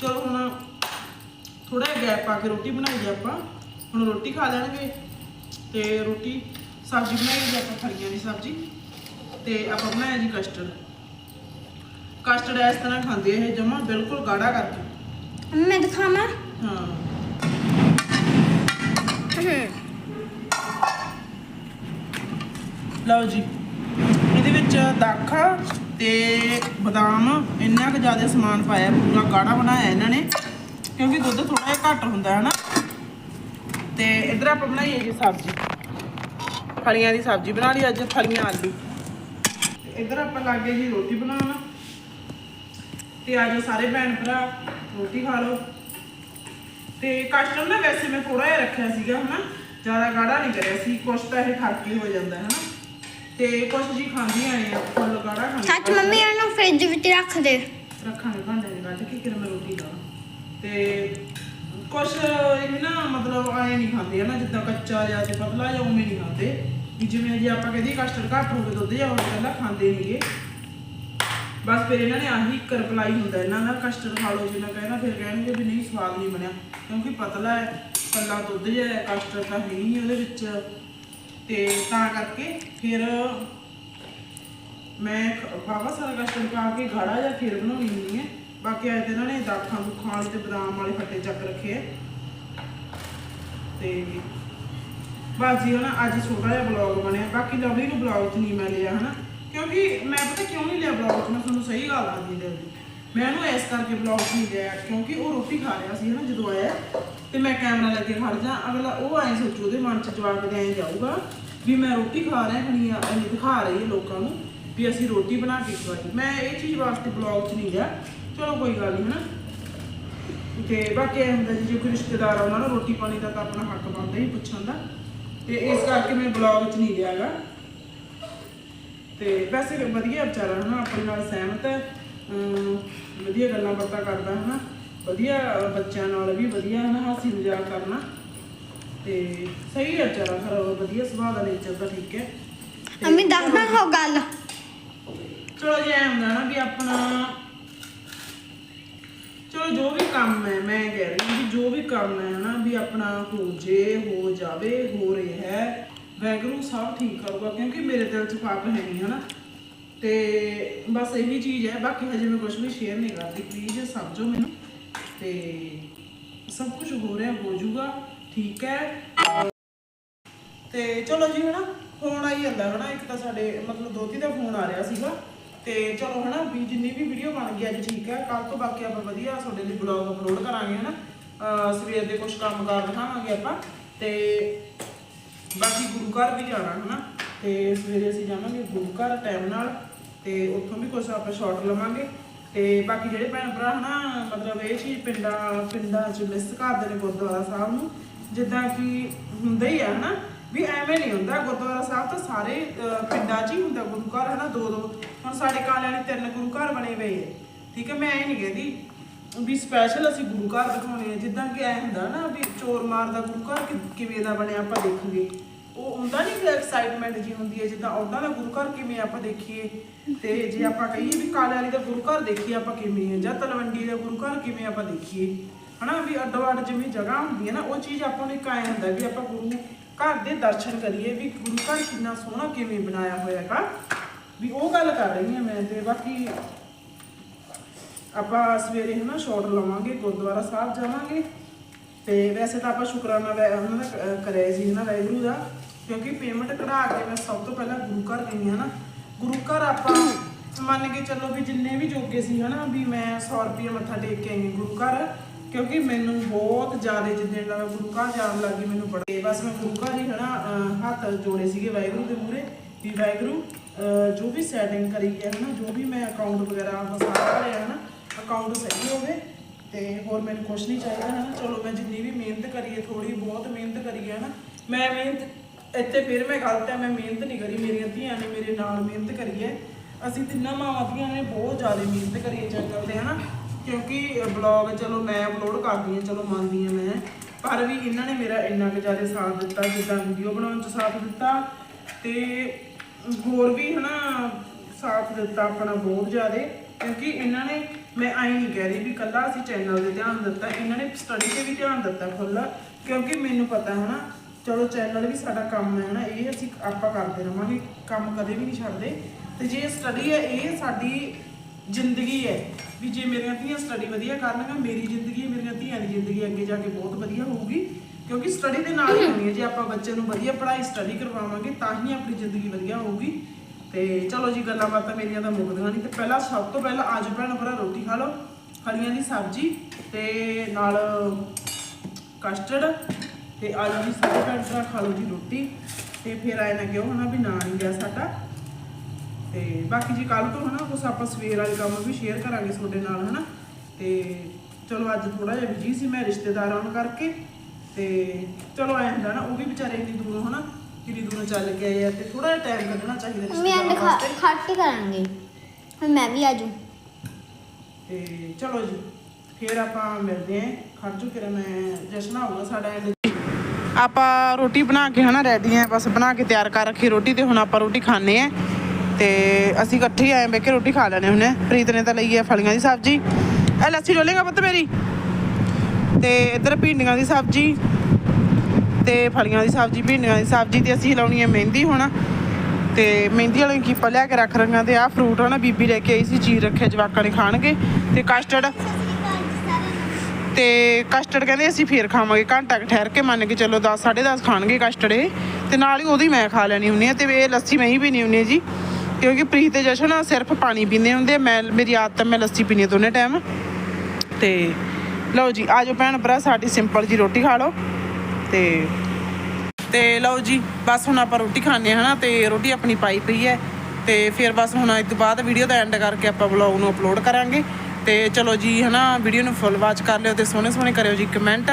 ਚਲੋ ਹੁਣ ਥੋੜਾ ਜਿਹਾ ਗੈਪ ਪਾ ਕੇ ਰੋਟੀ ਬਣਾਈ ਆਪਾਂ। ਹੁਣ ਰੋਟੀ ਖਾ ਲੈਣਗੇ ਤੇ ਰੋਟੀ, ਸਬਜ਼ੀ ਬਣਾਈ ਜੀ ਆਪਾਂ ਫਲੀਆਂ ਦੀ ਸਬਜ਼ੀ। ਤੇ ਆਪਾਂ ਬਣਾਇਆ ਜੀ ਕਸਟਰਡ ਕਸਟਰਡ ਇਸ ਤਰ੍ਹਾਂ ਖਾਂਦੇ ਇਹ ਜਮਾ ਬਿਲਕੁਲ ਗਾੜਾ ਕਰਕੇ। ਮੈਂ ਦਿਖਾਵਾਂ? ਹਾਂ। ਲਓ ਜੀ। ਇਹਦੇ ਵਿੱਚ ਦਾਖਾ ਤੇ ਬਦਾਮ, ਇੰਨਾ ਕੁ ਜ਼ਿਆਦਾ ਸਮਾਨ ਪਾਇਆ, ਪੂਰਾ ਗਾੜਾ ਬਣਾਇਆ ਇਹਨਾਂ ਨੇ, ਕਿਉਂਕਿ ਦੁੱਧ ਥੋੜਾ ਜਿਹਾ ਘੱਟ ਹੁੰਦਾ, ਹੈ ਨਾ? ਤੇ ਇਧਰ ਆਪਾਂ ਬਣਾਈਏ ਜੀ ਸਬਜ਼ੀ। ਫਲੀਆਂ ਦੀ ਸਬਜ਼ੀ ਬਣਾ ਲਈ ਅੱਜ, ਫਲੀਆਂ ਆਲੂ। ਇਧਰ ਆਪਾਂ ਲੱਗੇ ਜੀ ਰੋਟੀ ਬਣਾਉਣ। ਤੇ ਆਜੋ ਸਾਰੇ ਭੈਣ ਭਰਾ। ਰੋਟੀ ਖਾ ਲਓ। ਤੇ ਕਸਟਮ ਨਾ ਵੈਸੇ ਮੈਂ ਥੋੜਾ ਜਿਹਾ ਰੱਖਿਆ ਸੀਗਾ ਹਨਾ? ਜ਼ਿਆਦਾ ਗਾੜਾ ਨਹੀਂ ਕਰਿਆ ਸੀ। ਕੁਛ ਤਾਂ ਇਹ ਖਰਕੀ ਹੋ ਜਾਂਦਾ ਹਨਾ? ਤੇ ਕੁਛ ਜੀ ਖਾਂਦੀਆਂ ਨੇ ਫੁੱਲ ਗਾੜਾ ਖਾਂਦੀਆਂ ਸੱਚ ਮੰਮੀ ਇਹਨੂੰ ਫ੍ਰਿਜ ਵਿੱਚ ਰੱਖ ਦੇ। ਰੱਖਾਂਗੇ ਭਾਂਡੇ ਦੇ ਕੱਢ ਕੇ ਮੈਂ ਰੋਟੀ ਲਾ ਤੇ ਕੁਛ ਇਹ ਨਾ ਮਤਲਬ ਆਏ ਨਹੀਂ ਖਾਂਦੇ ਹਨਾ? ਜਿੱਦਾਂ ਕੱਚਾ ਜਾਂ ਤੇ ਪਤਲਾ ਜਾਂ ਉਵੇਂ ਨਹੀਂ ਖਾਂਦੇ। ਜਿਵੇਂ ਜੇ ਆਪਾਂ ਕਹਿੰਦੇ ਕਸਟਰਡ ਘੱਟ ਹੋਵੇ ਦੁੱਧ ਜਾਂ ਉਹ ਪਹਿਲਾਂ ਖਾਂਦੇ ਨਹੀਂਗੇ। ਬਸ ਫਿਰ ਇਹਨਾਂ ਨੇ ਆਹੀ ਇੱਕ ਰਿਪਲਾਈ ਹੁੰਦਾ, ਇਹਨਾਂ ਦਾ ਕਸਟਰਡ ਖਾ ਲਓ ਜਿਵੇਂ ਕਹਿਣਾ, ਫਿਰ ਕਹਿਣਗੇ ਵੀ ਨਹੀਂ ਸਵਾਦ ਨਹੀਂ ਬਣਿਆ, ਕਿਉਂਕਿ ਪਤਲਾ ਹੈ ਕੱਲਾ ਦੁੱਧ ਜਿਹਾ ਹੈ ਕਸਟਰਡ ਤਾਂ ਹੈ ਨਹੀਂ ਉਹਦੇ ਵਿੱਚ। ਤੇ ਤਾਂ ਕਰਕੇ ਫਿਰ ਮੈਂ ਬਾਬਾ ਸਾਰਾ ਕਸਟਰਡ ਪਾ ਕੇ ਗਾੜਾ ਜਾਂ ਖੀਰ ਬਣਾਉਣੀ ਹੁੰਦੀ ਹੈ। ਬਾਕੀ ਅੱਜ ਇਹਨਾਂ ਨੇ ਦਾਖਾਂ ਦੁਖਾਂ ਵਾਲੇ ਤੇ ਬਦਾਮ ਵਾਲੇ ਫੱਟੇ ਚੱਕ ਰੱਖੇ ਆ। ਤੇ ਬਸ ਜੀ, ਹਨਾ, ਅੱਜ ਛੋਟਾ ਜਿਹਾ ਬਲੌਗ ਬਣਿਆ, ਬਾਕੀ ਲਵਲੀ ਨੂੰ ਬਲੌਗ 'ਚ ਨਹੀਂ ਮੈਂ ਲਿਆ, ਹਨਾ। ਕਿਉਂਕਿ ਮੈਂ ਪਤਾ ਕਿਉਂ ਨਹੀਂ ਲਿਆ ਬਲੌਗ 'ਚ? ਮੈਂ ਤੁਹਾਨੂੰ ਸਹੀ ਗੱਲ ਦੱਸਦੀ ਦਿਲ ਮੈਂ ਉਹਨੂੰ ਇਸ ਕਰਕੇ ਬਲੌਗ 'ਚ ਨਹੀਂ ਲਿਆ, ਕਿਉਂਕਿ ਉਹ ਰੋਟੀ ਖਾ ਰਿਹਾ ਸੀ ਹਨਾ ਜਦੋਂ ਆਇਆ। ਤੇ ਮੈਂ ਕੈਮਰਾ ਲੈ ਕੇ ਖੜ ਜਾ, ਅਗਲਾ ਉਹ ਐਂ ਸੋਚੂ ਉਹਦੇ ਮਨ 'ਚ ਜਵਾਬ ਦੇ ਐਂ ਜਾਊਗਾ ਵੀ ਮੈਂ ਰੋਟੀ ਖਾ ਰਿਹਾ ਖਣੀ ਆ ਇਹ ਦਿਖਾ ਰਹੀ ਹੈ ਲੋਕਾਂ ਨੂੰ ਵੀ ਅਸੀਂ ਰੋਟੀ ਬਣਾ ਕੇ ਖਵਾਈ। ਮੈਂ ਇਹ ਚੀਜ਼ ਵਾਸਤੇ ਬਲੌਗ 'ਚ ਨਹੀਂ ਲਿਆ। ਚਲੋ ਕੋਈ ਗੱਲ ਨਹੀਂ ਹਨਾ। ਤੇ ਬਾਕੀ ਇਹ ਹੁੰਦਾ ਜੀ, ਜੇ ਕੋਈ ਰਿਸ਼ਤੇਦਾਰ ਆਉਣਾ ਨਾ ਰੋਟੀ ਪਾਣੀ ਦਾ ਤਾਂ ਆਪਣਾ ਹੱਕ ਬਣਦਾ ਹੀ ਪੁੱਛਣ ਦਾ। ਤੇ ਇਸ ਕਰਕੇ ਮੈਂ ਬਲੌਗ 'ਚ ਨਹੀਂ ਲਿਆਗਾ। ਤੇ ਵੈਸੇ ਵੀ ਵਧੀਆ ਵਿਚਾਰਾ ਹਨਾ ਆਪਣੇ ਨਾਲ ਸਹਿਮਤ ਹੈ। ਅਮ ਵਧੀਆ ਗੱਲਾਂ ਬਾਤਾਂ ਕਰਦਾ ਹਨਾ। ਵਧੀਆ ਬੱਚਿਆਂ ਨਾਲ ਵੀ ਵਧੀਆ ਹਨਾ ਹਾਸੀ ਮਜ਼ਾਕ ਕਰਨਾ। ਤੇ ਸਹੀ ਹੈ ਵਿਚਾਰਾ ਖਰਾ ਵਧੀਆ ਸੁਭਾਅ ਦਾ ਨੇਚਰ ਦਾ ਠੀਕ ਹੈ। ਤੇ ਮੰਮੀ ਦੱਸ ਨਾ ਹੋ ਗੱਲ। ਚਲੋ ਜੇ ਹੁੰਦਾ ਨਾ ਵੀ ਆਪਣਾ ਚਲੋ ਜੋ ਵੀ ਕੰਮ ਹੈ ਮੈਂ ਕਹਿ ਰਹੀ ਹਾਂ ਵੀ ਜੋ ਵੀ ਕੰਮ ਹੈ ਨਾ ਵੀ ਆਪਣਾ ਹੋ ਜੇ ਹੋ ਜਾਵੇ ਹੋ ਰਿਹਾ ਹੈ। ਵੈਗਰੂ ਸਭ ਠੀਕ ਕਰੂਗਾ, ਕਿਉਂਕਿ ਮੇਰੇ ਦਿਲ 'ਚ ਪਾਪ ਹੈ ਨਹੀਂ, ਹਨਾ? ਤੇ ਬਸ ਇਹੀ ਚੀਜ਼ ਹੈ, ਬਾਕੀ ਹਜੇ ਮੈਂ ਕੁਝ ਵੀ ਸ਼ੇਅਰ ਨਹੀਂ ਕਰਦੀ ਪਲੀਜ਼ ਸਮਝੋ ਮੈਨੂੰ। ਤੇ ਸਭ ਕੁਝ ਹੋ ਰਿਹਾ, ਹੋ ਜਾਊਗਾ, ਠੀਕ ਹੈ? ਤੇ ਚਲੋ ਜੀ, ਹਨਾ? ਫੋਨ ਆਈ ਜਾਂਦਾ, ਹਨਾ? ਇੱਕ ਤਾਂ ਸਾਡੇ, ਮਤਲਬ ਦੋਤੀ ਦਾ ਫੋਨ ਆ ਰਿਹਾ ਸੀਗਾ। ਤੇ ਚਲੋ, ਹਨਾ? ਵੀ ਜਿੰਨੀ ਵੀ ਵੀਡੀਓ ਬਣ ਗਈ ਅੱਜ, ਠੀਕ ਹੈ? ਕੱਲ ਤੋਂ ਬਾਕੀ ਆਪਾਂ ਵਧੀਆ ਤੁਹਾਡੇ ਲਈ ਬਲੌਗ ਅਪਲੋਡ ਕਰਾਂਗੇ, ਹਨਾ? ਸਵੇਰ ਦੇ ਕੁਝ ਕੰਮ ਕਾਰ ਦਿਖਾਵਾਂਗੇ ਆਪਾਂ। ਤੇ ਬਾਕੀ ਗੁਰੂ ਘਰ ਵੀ ਜਾਣਾ, ਹਨਾ? ਤੇ ਸਵੇਰੇ ਅਸੀਂ ਜਾਵਾਂਗੇ ਗੁਰੂ ਘਰ ਟਾਈਮ ਨਾਲ ਤੇ ਉੱਥੋਂ ਵੀ ਕੁਝ ਆਪਾਂ ਸ਼ਾਟ ਲਵਾਂਗੇ। ਤੇ ਬਾਕੀ ਜਿਹੜੇ ਭੈਣ ਭਰਾ, ਹਨਾ, ਮਤਲਬ ਇਹ ਚੀਜ਼ ਪਿੰਡਾਂ ਪਿੰਡਾਂ 'ਚ ਮਿਸ ਕਰਦੇ ਨੇ ਗੁਰਦੁਆਰਾ ਸਾਹਿਬ ਨੂੰ, ਜਿੱਦਾਂ ਕਿ ਹੁੰਦਾ ਹੀ ਆ, ਹਨਾ? ਵੀ ਐਵੇਂ ਨਹੀਂ ਹੁੰਦਾ, ਗੁਰਦੁਆਰਾ ਸਾਹਿਬ ਤਾਂ ਸਾਰੇ ਪਿੰਡਾਂ 'ਚ ਹੀ ਹੁੰਦਾ ਗੁਰੂ ਘਰ, ਹਨਾ? ਦੋ ਦੋ ਹੁਣ ਸਾਡੇ ਕਾਲਿਆਂ ਨੇ ਤਿੰਨ ਗੁਰੂ ਘਰ ਬਣੇ ਹੋਏ ਆ। ਠੀਕ ਹੈ, ਮੈਂ ਇਹ ਨਹੀਂ ਕਹਿੰਦੀ ਵੀ ਸਪੈਸ਼ਲ ਅਸੀਂ ਗੁਰੂ ਘਰ ਦਿਖਾਉਣੇ ਆ। ਜਿੱਦਾਂ ਕਿ ਐ ਹੁੰਦਾ ਨਾ ਵੀ ਚੋਰ ਮਾਰਦਾ ਗੁਰੂ ਘਰ ਕਿ- ਕਿਵੇਂ ਦਾ ਬਣਿਆ ਆਪਾਂ ਦੇਖਾਂਗੇ ਉਹ ਹੁੰਦਾ ਨਹੀਂ ਕਿ ਐਕਸਾਈਟਮੈਂਟ ਜੀ ਹੁੰਦੀ ਹੈ, ਜਿੱਦਾਂ ਉਹਨਾਂ ਦਾ ਗੁਰੂ ਘਰ ਕਿਵੇਂ ਆਪਾਂ ਦੇਖੀਏ। ਤੇ ਜੇ ਆਪਾਂ ਕਹੀਏ ਵੀ ਕਾਲੇ ਵਾਲੀ ਦਾ ਗੁਰੂ ਘਰ ਦੇਖੀਏ ਆਪਾਂ ਕਿਵੇਂ ਹੈ ਜਾਂ ਤਲਵੰਡੀ ਦਾ ਗੁਰੂ ਘਰ ਕਿਵੇਂ ਆਪਾਂ ਦੇਖੀਏ। ਹਨਾ ਵੀ ਅੱਡੋ ਅੱਡ ਜਿਵੇਂ ਜਗ੍ਹਾ ਹੁੰਦੀ ਹੈ ਨਾ, ਉਹ ਚੀਜ਼ ਆਪਾਂ ਨੂੰ ਇੱਕ ਆਇਆ ਹੁੰਦਾ ਵੀ ਆਪਾਂ ਗੁਰੂ ਘਰ ਦੇ ਦਰਸ਼ਨ ਕਰੀਏ ਵੀ ਗੁਰੂ ਘਰ ਕਿੰਨਾ ਸੋਹਣਾ ਕਿਵੇਂ ਬਣਾਇਆ ਹੋਇਆ ਹੈਗਾ ਵੀ ਉਹ ਗੱਲ ਕਰ ਰਹੀ ਹਾਂ ਮੈਂ ਤੇ, ਬਾਕੀ ਆਪਾਂ ਸਵੇਰੇ ਹਨਾ ਸ਼ਾਟ ਲਵਾਂਗੇ, ਗੁਰਦੁਆਰਾ ਸਾਹਿਬ ਜਾਵਾਂਗੇ। ਤੇ ਵੈਸੇ ਤਾਂ ਆਪਾਂ ਸ਼ੁਕਰਾਨਾ ਉਹਨਾਂ ਦਾ ਕਰਿਆ ਸੀ ਹਨਾ ਵਾਹਿਗੁਰੂ ਦਾ, ਕਿਉਂਕਿ ਪੇਮੈਂਟ ਕਢਾ ਕੇ ਮੈਂ ਸਭ ਤੋਂ ਪਹਿਲਾਂ ਗੁਰੂ ਘਰ ਗਈ ਹਾਂ ਗੁਰੂ ਘਰ ਆਪਾਂ ਮੰਨ ਕੇ ਚੱਲੋ ਵੀ ਜਿੰਨੇ ਵੀ ਜੋਗੇ ਸੀ ਹਨਾ ਵੀ ਮੈਂ 100 ਰੁਪਏ ਮੱਥਾ ਟੇਕ ਕੇ ਆਈ ਗੁਰੂ ਘਰ, ਕਿਉਂਕਿ ਮੈਨੂੰ ਬਹੁਤ ਜ਼ਿਆਦਾ ਜਿੱਦਾਂ ਦਾ ਗੁਰੂ ਘਰ ਜਾਣ ਲੱਗੀ ਮੈਨੂੰ ਬੜੇ ਬਸ ਮੈਂ ਗੁਰੂ ਘਰ ਹੀ ਹਨਾ ਹੱਥ ਜੋੜੇ ਸੀਗੇ ਵਾਹਿਗੁਰੂ ਦੇ ਮੂਹਰੇ। ਵੀ ਵਾਹਿਗੁਰੂ ਜੋ ਵੀ ਸੈਟਿੰਗ ਕਰੀ ਹੈ ਹਨਾ, ਜੋ ਵੀ ਮੈਂ ਅਕਾਊਂਟ ਵਗੈਰਾ ਸਾਰਾ ਭਰਿਆ ਹਨਾ ਅਕਾਊਂਟ ਸਹੀ ਹੋਵੇ ਤੇ ਹੋਰ ਮੈਨੂੰ ਕੁਝ ਨਹੀਂ ਚਾਹੀਦਾ ਹੈ ਨਾ ਚਲੋ, ਮੈਂ ਜਿੰਨੀ ਵੀ ਮਿਹਨਤ ਕਰੀਏ ਹੈ ਥੋੜੀ ਬਹੁਤ ਮਿਹਨਤ ਕਰੀਏ ਹੈ ਨਾ ਮੈਂ ਮਿਹਨਤ, ਇੱਥੇ ਫਿਰ ਮੈਂ ਗਲਤ ਹੈ ਮੈਂ ਮਿਹਨਤ ਨਹੀਂ ਕਰੀ, ਮੇਰੀਆਂ ਧੀਆਂ ਨੇ ਮੇਰੇ ਨਾਲ ਮਿਹਨਤ ਕਰੀ ਹੈ। ਅਸੀਂ ਤਿੰਨਾਂ ਮਾਵਾਂ ਧੀਆਂ ਨੇ ਬਹੁਤ ਜ਼ਿਆਦਾ ਮਿਹਨਤ ਕਰੀ ਹੈ ਚੈਨਲ ਤੇ, ਹਨਾ? ਕਿਉਂਕਿ ਬਲੌਗ ਚਲੋ, ਮੈਂ ਅਪਲੋਡ ਕਰਦੀ ਹਾਂ, ਚਲੋ, ਮੰਨਦੀ ਹਾਂ ਮੈਂ, ਪਰ ਵੀ ਇਹਨਾਂ ਨੇ ਮੇਰਾ ਇੰਨਾ ਕੁ ਜ਼ਿਆਦਾ ਸਾਥ ਦਿੱਤਾ, ਜਿੱਦਾਂ ਵੀਡੀਓ ਬਣਾਉਣ 'ਚ ਸਾਥ ਦਿੱਤਾ ਤੇ ਹੋਰ ਵੀ, ਹਨਾ, ਸਾਥ ਦਿੱਤਾ ਆਪਣਾ ਬਹੁਤ ਜ਼ਿਆਦਾ, ਕਿਉਂਕਿ ਇਹਨਾਂ ਨੇ ਮੈਂ ਆਈ ਨਹੀਂ ਕਹਿ ਰਹੀ ਵੀ ਕੱਲਾ ਅਸੀਂ ਚੈਨਲ ਦੇ ਧਿਆਨ ਦਿੱਤਾ, ਇਹਨਾਂ ਨੇ ਸਟੱਡੀ ਤੇ ਵੀ ਧਿਆਨ ਦਿੱਤਾ ਫੁੱਲ ਕਿਉਂਕਿ ਮੈਨੂੰ ਪਤਾ ਹੈ ਨਾ, ਚਲੋ ਚੈਨਲ ਵੀ ਸਾਡਾ ਕੰਮ ਹੈ ਨਾ, ਇਹ ਅਸੀਂ ਆਪਾਂ ਕਰਦੇ ਰਵਾਂਗੇ, ਕੰਮ ਕਦੇ ਵੀ ਨਹੀਂ ਛੱਡਦੇ। ਤੇ ਜੇ ਸਟੱਡੀ ਹੈ, ਇਹ ਸਾਡੀ ਜ਼ਿੰਦਗੀ ਹੈ, ਵੀ ਜੇ ਮੇਰੀਆਂ ਧੀਆਂ ਸਟੱਡੀ ਵਧੀਆ ਕਰਨਗੀਆਂ, ਮੇਰੀ ਜ਼ਿੰਦਗੀ ਮੇਰੀਆਂ ਧੀਆਂ ਦੀ ਜ਼ਿੰਦਗੀ ਅੱਗੇ ਜਾ ਕੇ ਬਹੁਤ ਵਧੀਆ ਹੋਊਗੀ, ਕਿਉਂਕਿ ਸਟੱਡੀ ਦੇ ਨਾਲ ਹੀ ਹੋਣੀ ਹੈ, ਜੇ ਆਪਾਂ ਬੱਚੇ ਨੂੰ ਵਧੀਆ ਪੜ੍ਹਾਈ ਸਟੱਡੀ ਕਰਵਾਵਾਂਗੇ, ਤਾਂ ਹੀ ਆਪਣੀ ਜ਼ਿੰਦਗੀ ਵਧੀਆ ਹੋਊਗੀ। ਤੇ ਚਲੋ ਜੀ, ਗੱਲਾਂ ਬਾਤਾਂ ਮੇਰੀਆਂ ਤਾਂ ਮੁੱਕਦੀਆਂ ਨਹੀਂ। ਤੇ ਪਹਿਲਾਂ ਸਭ ਤੋਂ ਪਹਿਲਾਂ ਅੱਜ ਭੈਣ ਭਰਾ ਰੋਟੀ ਖਾ ਲਓ। ਫਲੀਆਂ ਦੀ ਸਬਜ਼ੀ ਤੇ ਨਾਲ ਕਸਟਰਡ ਤੇ ਆਲੂ ਦੀ ਸਾਰੇ ਭੈਣ ਭਰਾ ਖਾ ਲਓ ਜੀ ਰੋਟੀ। ਤੇ ਫਿਰ ਆਏ ਨਾ ਕਿਉਂ ਹਨਾ ਵੀ ਨਾ ਨਹੀਂ ਗਿਆ ਸਾਡਾ। ਤੇ ਬਾਕੀ ਜੀ ਕੱਲ ਤੋਂ ਹਨਾ, ਕੁਛ ਆਪਾਂ ਸਵੇਰ ਵਾਲੇ ਕੰਮ ਵੀ ਸ਼ੇਅਰ ਕਰਾਂਗੇ ਤੁਹਾਡੇ ਨਾਲ ਹਨਾ। ਤੇ ਚਲੋ ਅੱਜ ਥੋੜਾ ਜਿਹਾ ਬਿਜ਼ੀ ਸੀ, ਮੈਂ ਰਿਸ਼ਤੇਦਾਰਾਂ ਨੂੰ ਕਰਕੇ। ਤੇ ਚਲੋ ਐਂ ਹੁੰਦਾ ਨਾ, ਉਹ ਵੀ ਵਿਚਾਰੇ ਇੰਨੀ ਦੂਰੋਂ ਹਨਾ ਕਿੰਨੀ ਦੂਰੋਂ ਚੱਲ ਕੇ ਆਏ ਆ ਤੇ ਥੋੜਾ ਜਿਹਾ ਟਾਈਮ ਕੱਢਣਾ ਚਾਹੀਦਾ ਮੰਮੀ ਅੰਡ ਰਿਸ਼ਤੇਦਾਰਾਂ ਵਾਸਤੇ। ਖੱਟ ਕਰਾਂਗੇ। ਹੁਣ ਮੈਂ ਵੀ ਆਜੂ ਤੇ ਚਲੋ ਜੀ ਫਿਰ ਆਪਾਂ ਮਿਲਦੇ ਆਂ ਖਰਜੂ ਕਿਰਾ ਮੈਂ ਜਸ਼ਨ ਆਊਗਾ ਸਾਡਾ end ਆਪਾਂ ਰੋਟੀ ਬਣਾ ਕੇ ਹਨਾ ਰੈਡੀ ਆ ਬਸ ਬਣਾ ਕੇ ਤਿਆਰ ਕਰ ਰੱਖੀ ਰੋਟੀ ਤੇ ਹੁਣ ਆਪਾਂ ਰੋਟੀ ਖਾਣੇ ਆ ਤੇ ਅਸੀਂ ਇਕੱਠੇ ਹੀ ਆਏ ਬੈ ਕੇ ਰੋਟੀ ਖਾ ਲੈਣੇ ਹੁੰਨੇ ਪ੍ਰੀਤ ਨੇ ਤਾਂ ਲਈ ਹੈ ਫਲੀਆਂ ਦੀ ਸਬਜ਼ੀ। ਇਹ ਲੱਸੀ ਡੋਲੇਗਾ ਪੁੱਤ ਮੇਰੀ? ਤੇ ਇੱਧਰ ਭਿੰਡੀਆਂ ਦੀ ਸਬਜ਼ੀ। ਤੇ ਫਲੀਆਂ ਦੀ ਸਬਜ਼ੀ, ਭਿੰਡੀਆਂ ਦੀ ਸਬਜ਼ੀ ਤੇ ਅਸੀਂ ਲਾਉਣੀ ਹੈ ਮਹਿੰਦੀ ਹੁਣ। ਤੇ ਮਹਿੰਦੀ ਵਾਲੇ ਕੀਪਾ ਲਿਆ ਕੇ ਰੱਖ ਰਹੀਆਂ ਤੇ ਆਹ ਫਰੂਟ ਹਨਾ ਬੀਬੀ ਲੈ ਕੇ ਆਈ ਸੀ, ਚੀਰ ਰੱਖਿਆ ਜਵਾਕਾਂ ਨੇ ਖਾਣਗੇ। ਤੇ ਕਸਟਰਡ ਤੇ ਕਸਟਰਡ ਕਹਿੰਦੇ ਅਸੀਂ ਫੇਰ ਖਾਵਾਂਗੇ, ਘੰਟਾ ਕੁ ਠਹਿਰ ਕੇ ਮੰਨ ਕੇ ਚੱਲੋ 10 10:30 ਖਾਣਗੇ ਕਸਟਰਡ ਇਹ। ਤੇ ਨਾਲ ਹੀ ਉਹਦੀ ਮੈਂ ਖਾ ਲੈਣੀ ਹੁੰਦੀ ਆ ਤੇ ਇਹ ਲੱਸੀ ਮੈਂ ਹੀ ਪੀਣੀ ਹੁੰਦੀ ਆ ਜੀ। ਕਿਉਂਕਿ ਪ੍ਰੀਤ ਤੇ ਜਸ਼ਨ ਸਿਰਫ ਪਾਣੀ ਪੀਂਦੇ ਹੁੰਦੇ ਆ, ਮੈਂ, ਮੇਰੀ ਆਦਤ ਹੈ ਮੈਂ ਲੱਸੀ ਪੀਣੀ ਦੋਨੇ ਟਾਈਮ ਤੇ ਲਓ ਜੀ, ਆਜੋ ਭੈਣ ਭਰਾ, ਸਾਡੀ ਸਿੰਪਲ ਜੀ ਰੋਟੀ ਖਾ ਲਓ। ਤੇ ਤੇ ਲਓ ਜੀ ਬਸ ਹੁਣ ਆਪਾਂ ਰੋਟੀ ਖਾਣੇ ਹਨਾ ਤੇ ਰੋਟੀ ਆਪਣੀ ਪਾਈ ਪਈ ਹੈ। ਤੇ ਫਿਰ ਬਸ ਹੁਣ ਇਸ ਤੋਂ ਬਾਅਦ ਵੀਡੀਓ ਦਾ ਐਂਡ ਕਰਕੇ ਆਪਾਂ ਵਲੌਗ ਨੂੰ ਅਪਲੋਡ ਕਰਾਂਗੇ। ਤੇ ਚਲੋ ਜੀ ਹਨਾ ਵੀਡੀਓ ਨੂੰ ਫੁੱਲ ਵਾਚ ਕਰ ਲਿਓ ਤੇ ਸੋਹਣੇ ਸੋਹਣੇ ਕਰਿਓ ਜੀ ਕਮੈਂਟ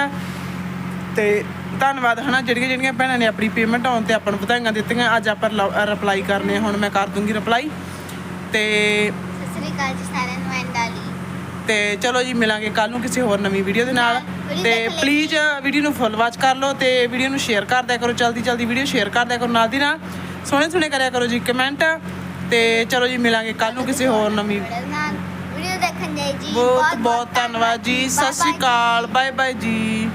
ਤੇ ਧੰਨਵਾਦ ਹਨਾ ਜਿਹੜੀਆਂ ਜਿਹੜੀਆਂ ਭੈਣਾਂ ਨੇ ਆਪਣੀ ਪੇਮੈਂਟ ਆਉਣ ਤੇ ਆਪਾਂ ਨੂੰ ਵਧਾਈਆਂ ਦਿੱਤੀਆਂ ਅੱਜ ਆਪਾਂ ਰਿਪਲਾਈ ਕਰਨੇ ਹੁਣ ਮੈਂ ਕਰ ਦੂੰਗੀ ਰਿਪਲਾਈ ਤੇ ਸਤਿ ਸ੍ਰੀ ਅਕਾਲ ਜੀ ਸਾਰਿਆਂ ਨੂੰ ਐਂਡ ਵਾਲੀ। ਤੇ ਚਲੋ ਜੀ ਮਿਲਾਂਗੇ ਕੱਲ ਨੂੰ ਕਿਸੇ ਹੋਰ ਨਵੀਂ ਵੀਡੀਓ ਦੇ ਨਾਲ। ਤੇ। ਪਲੀਜ਼ ਵੀਡੀਓ ਨੂੰ ਫੁੱਲ ਵਾਚ ਕਰ ਲਓ ਤੇ ਵੀਡੀਓ ਨੂੰ ਸ਼ੇਅਰ ਕਰ ਦਿਆ ਕਰੋ ਜਲਦੀ ਜਲਦੀ ਵੀਡੀਓ ਸ਼ੇਅਰ ਕਰ ਦਿਆ ਕਰੋ ਨਾਲ ਦੀ ਨਾਲ। ਸੋਹਣੇ ਸੋਹਣੇ ਕਰਿਆ ਕਰੋ ਜੀ ਕਮੈਂਟ ਤੇ ਚਲੋ ਜੀ ਮਿਲਾਂਗੇ ਕੱਲ ਨੂੰ ਕਿਸੇ ਹੋਰ ਨਵੀਂ ਵੀਡੀਓ ਦੇਖਣ ਲਈ ਜੀ। ਬਹੁਤ ਬਹੁਤ ਧੰਨਵਾਦ ਜੀ ਸਤਿ ਸ਼੍ਰੀ ਅਕਾਲ ਬਾਏ ਬਾਏ ਜੀ।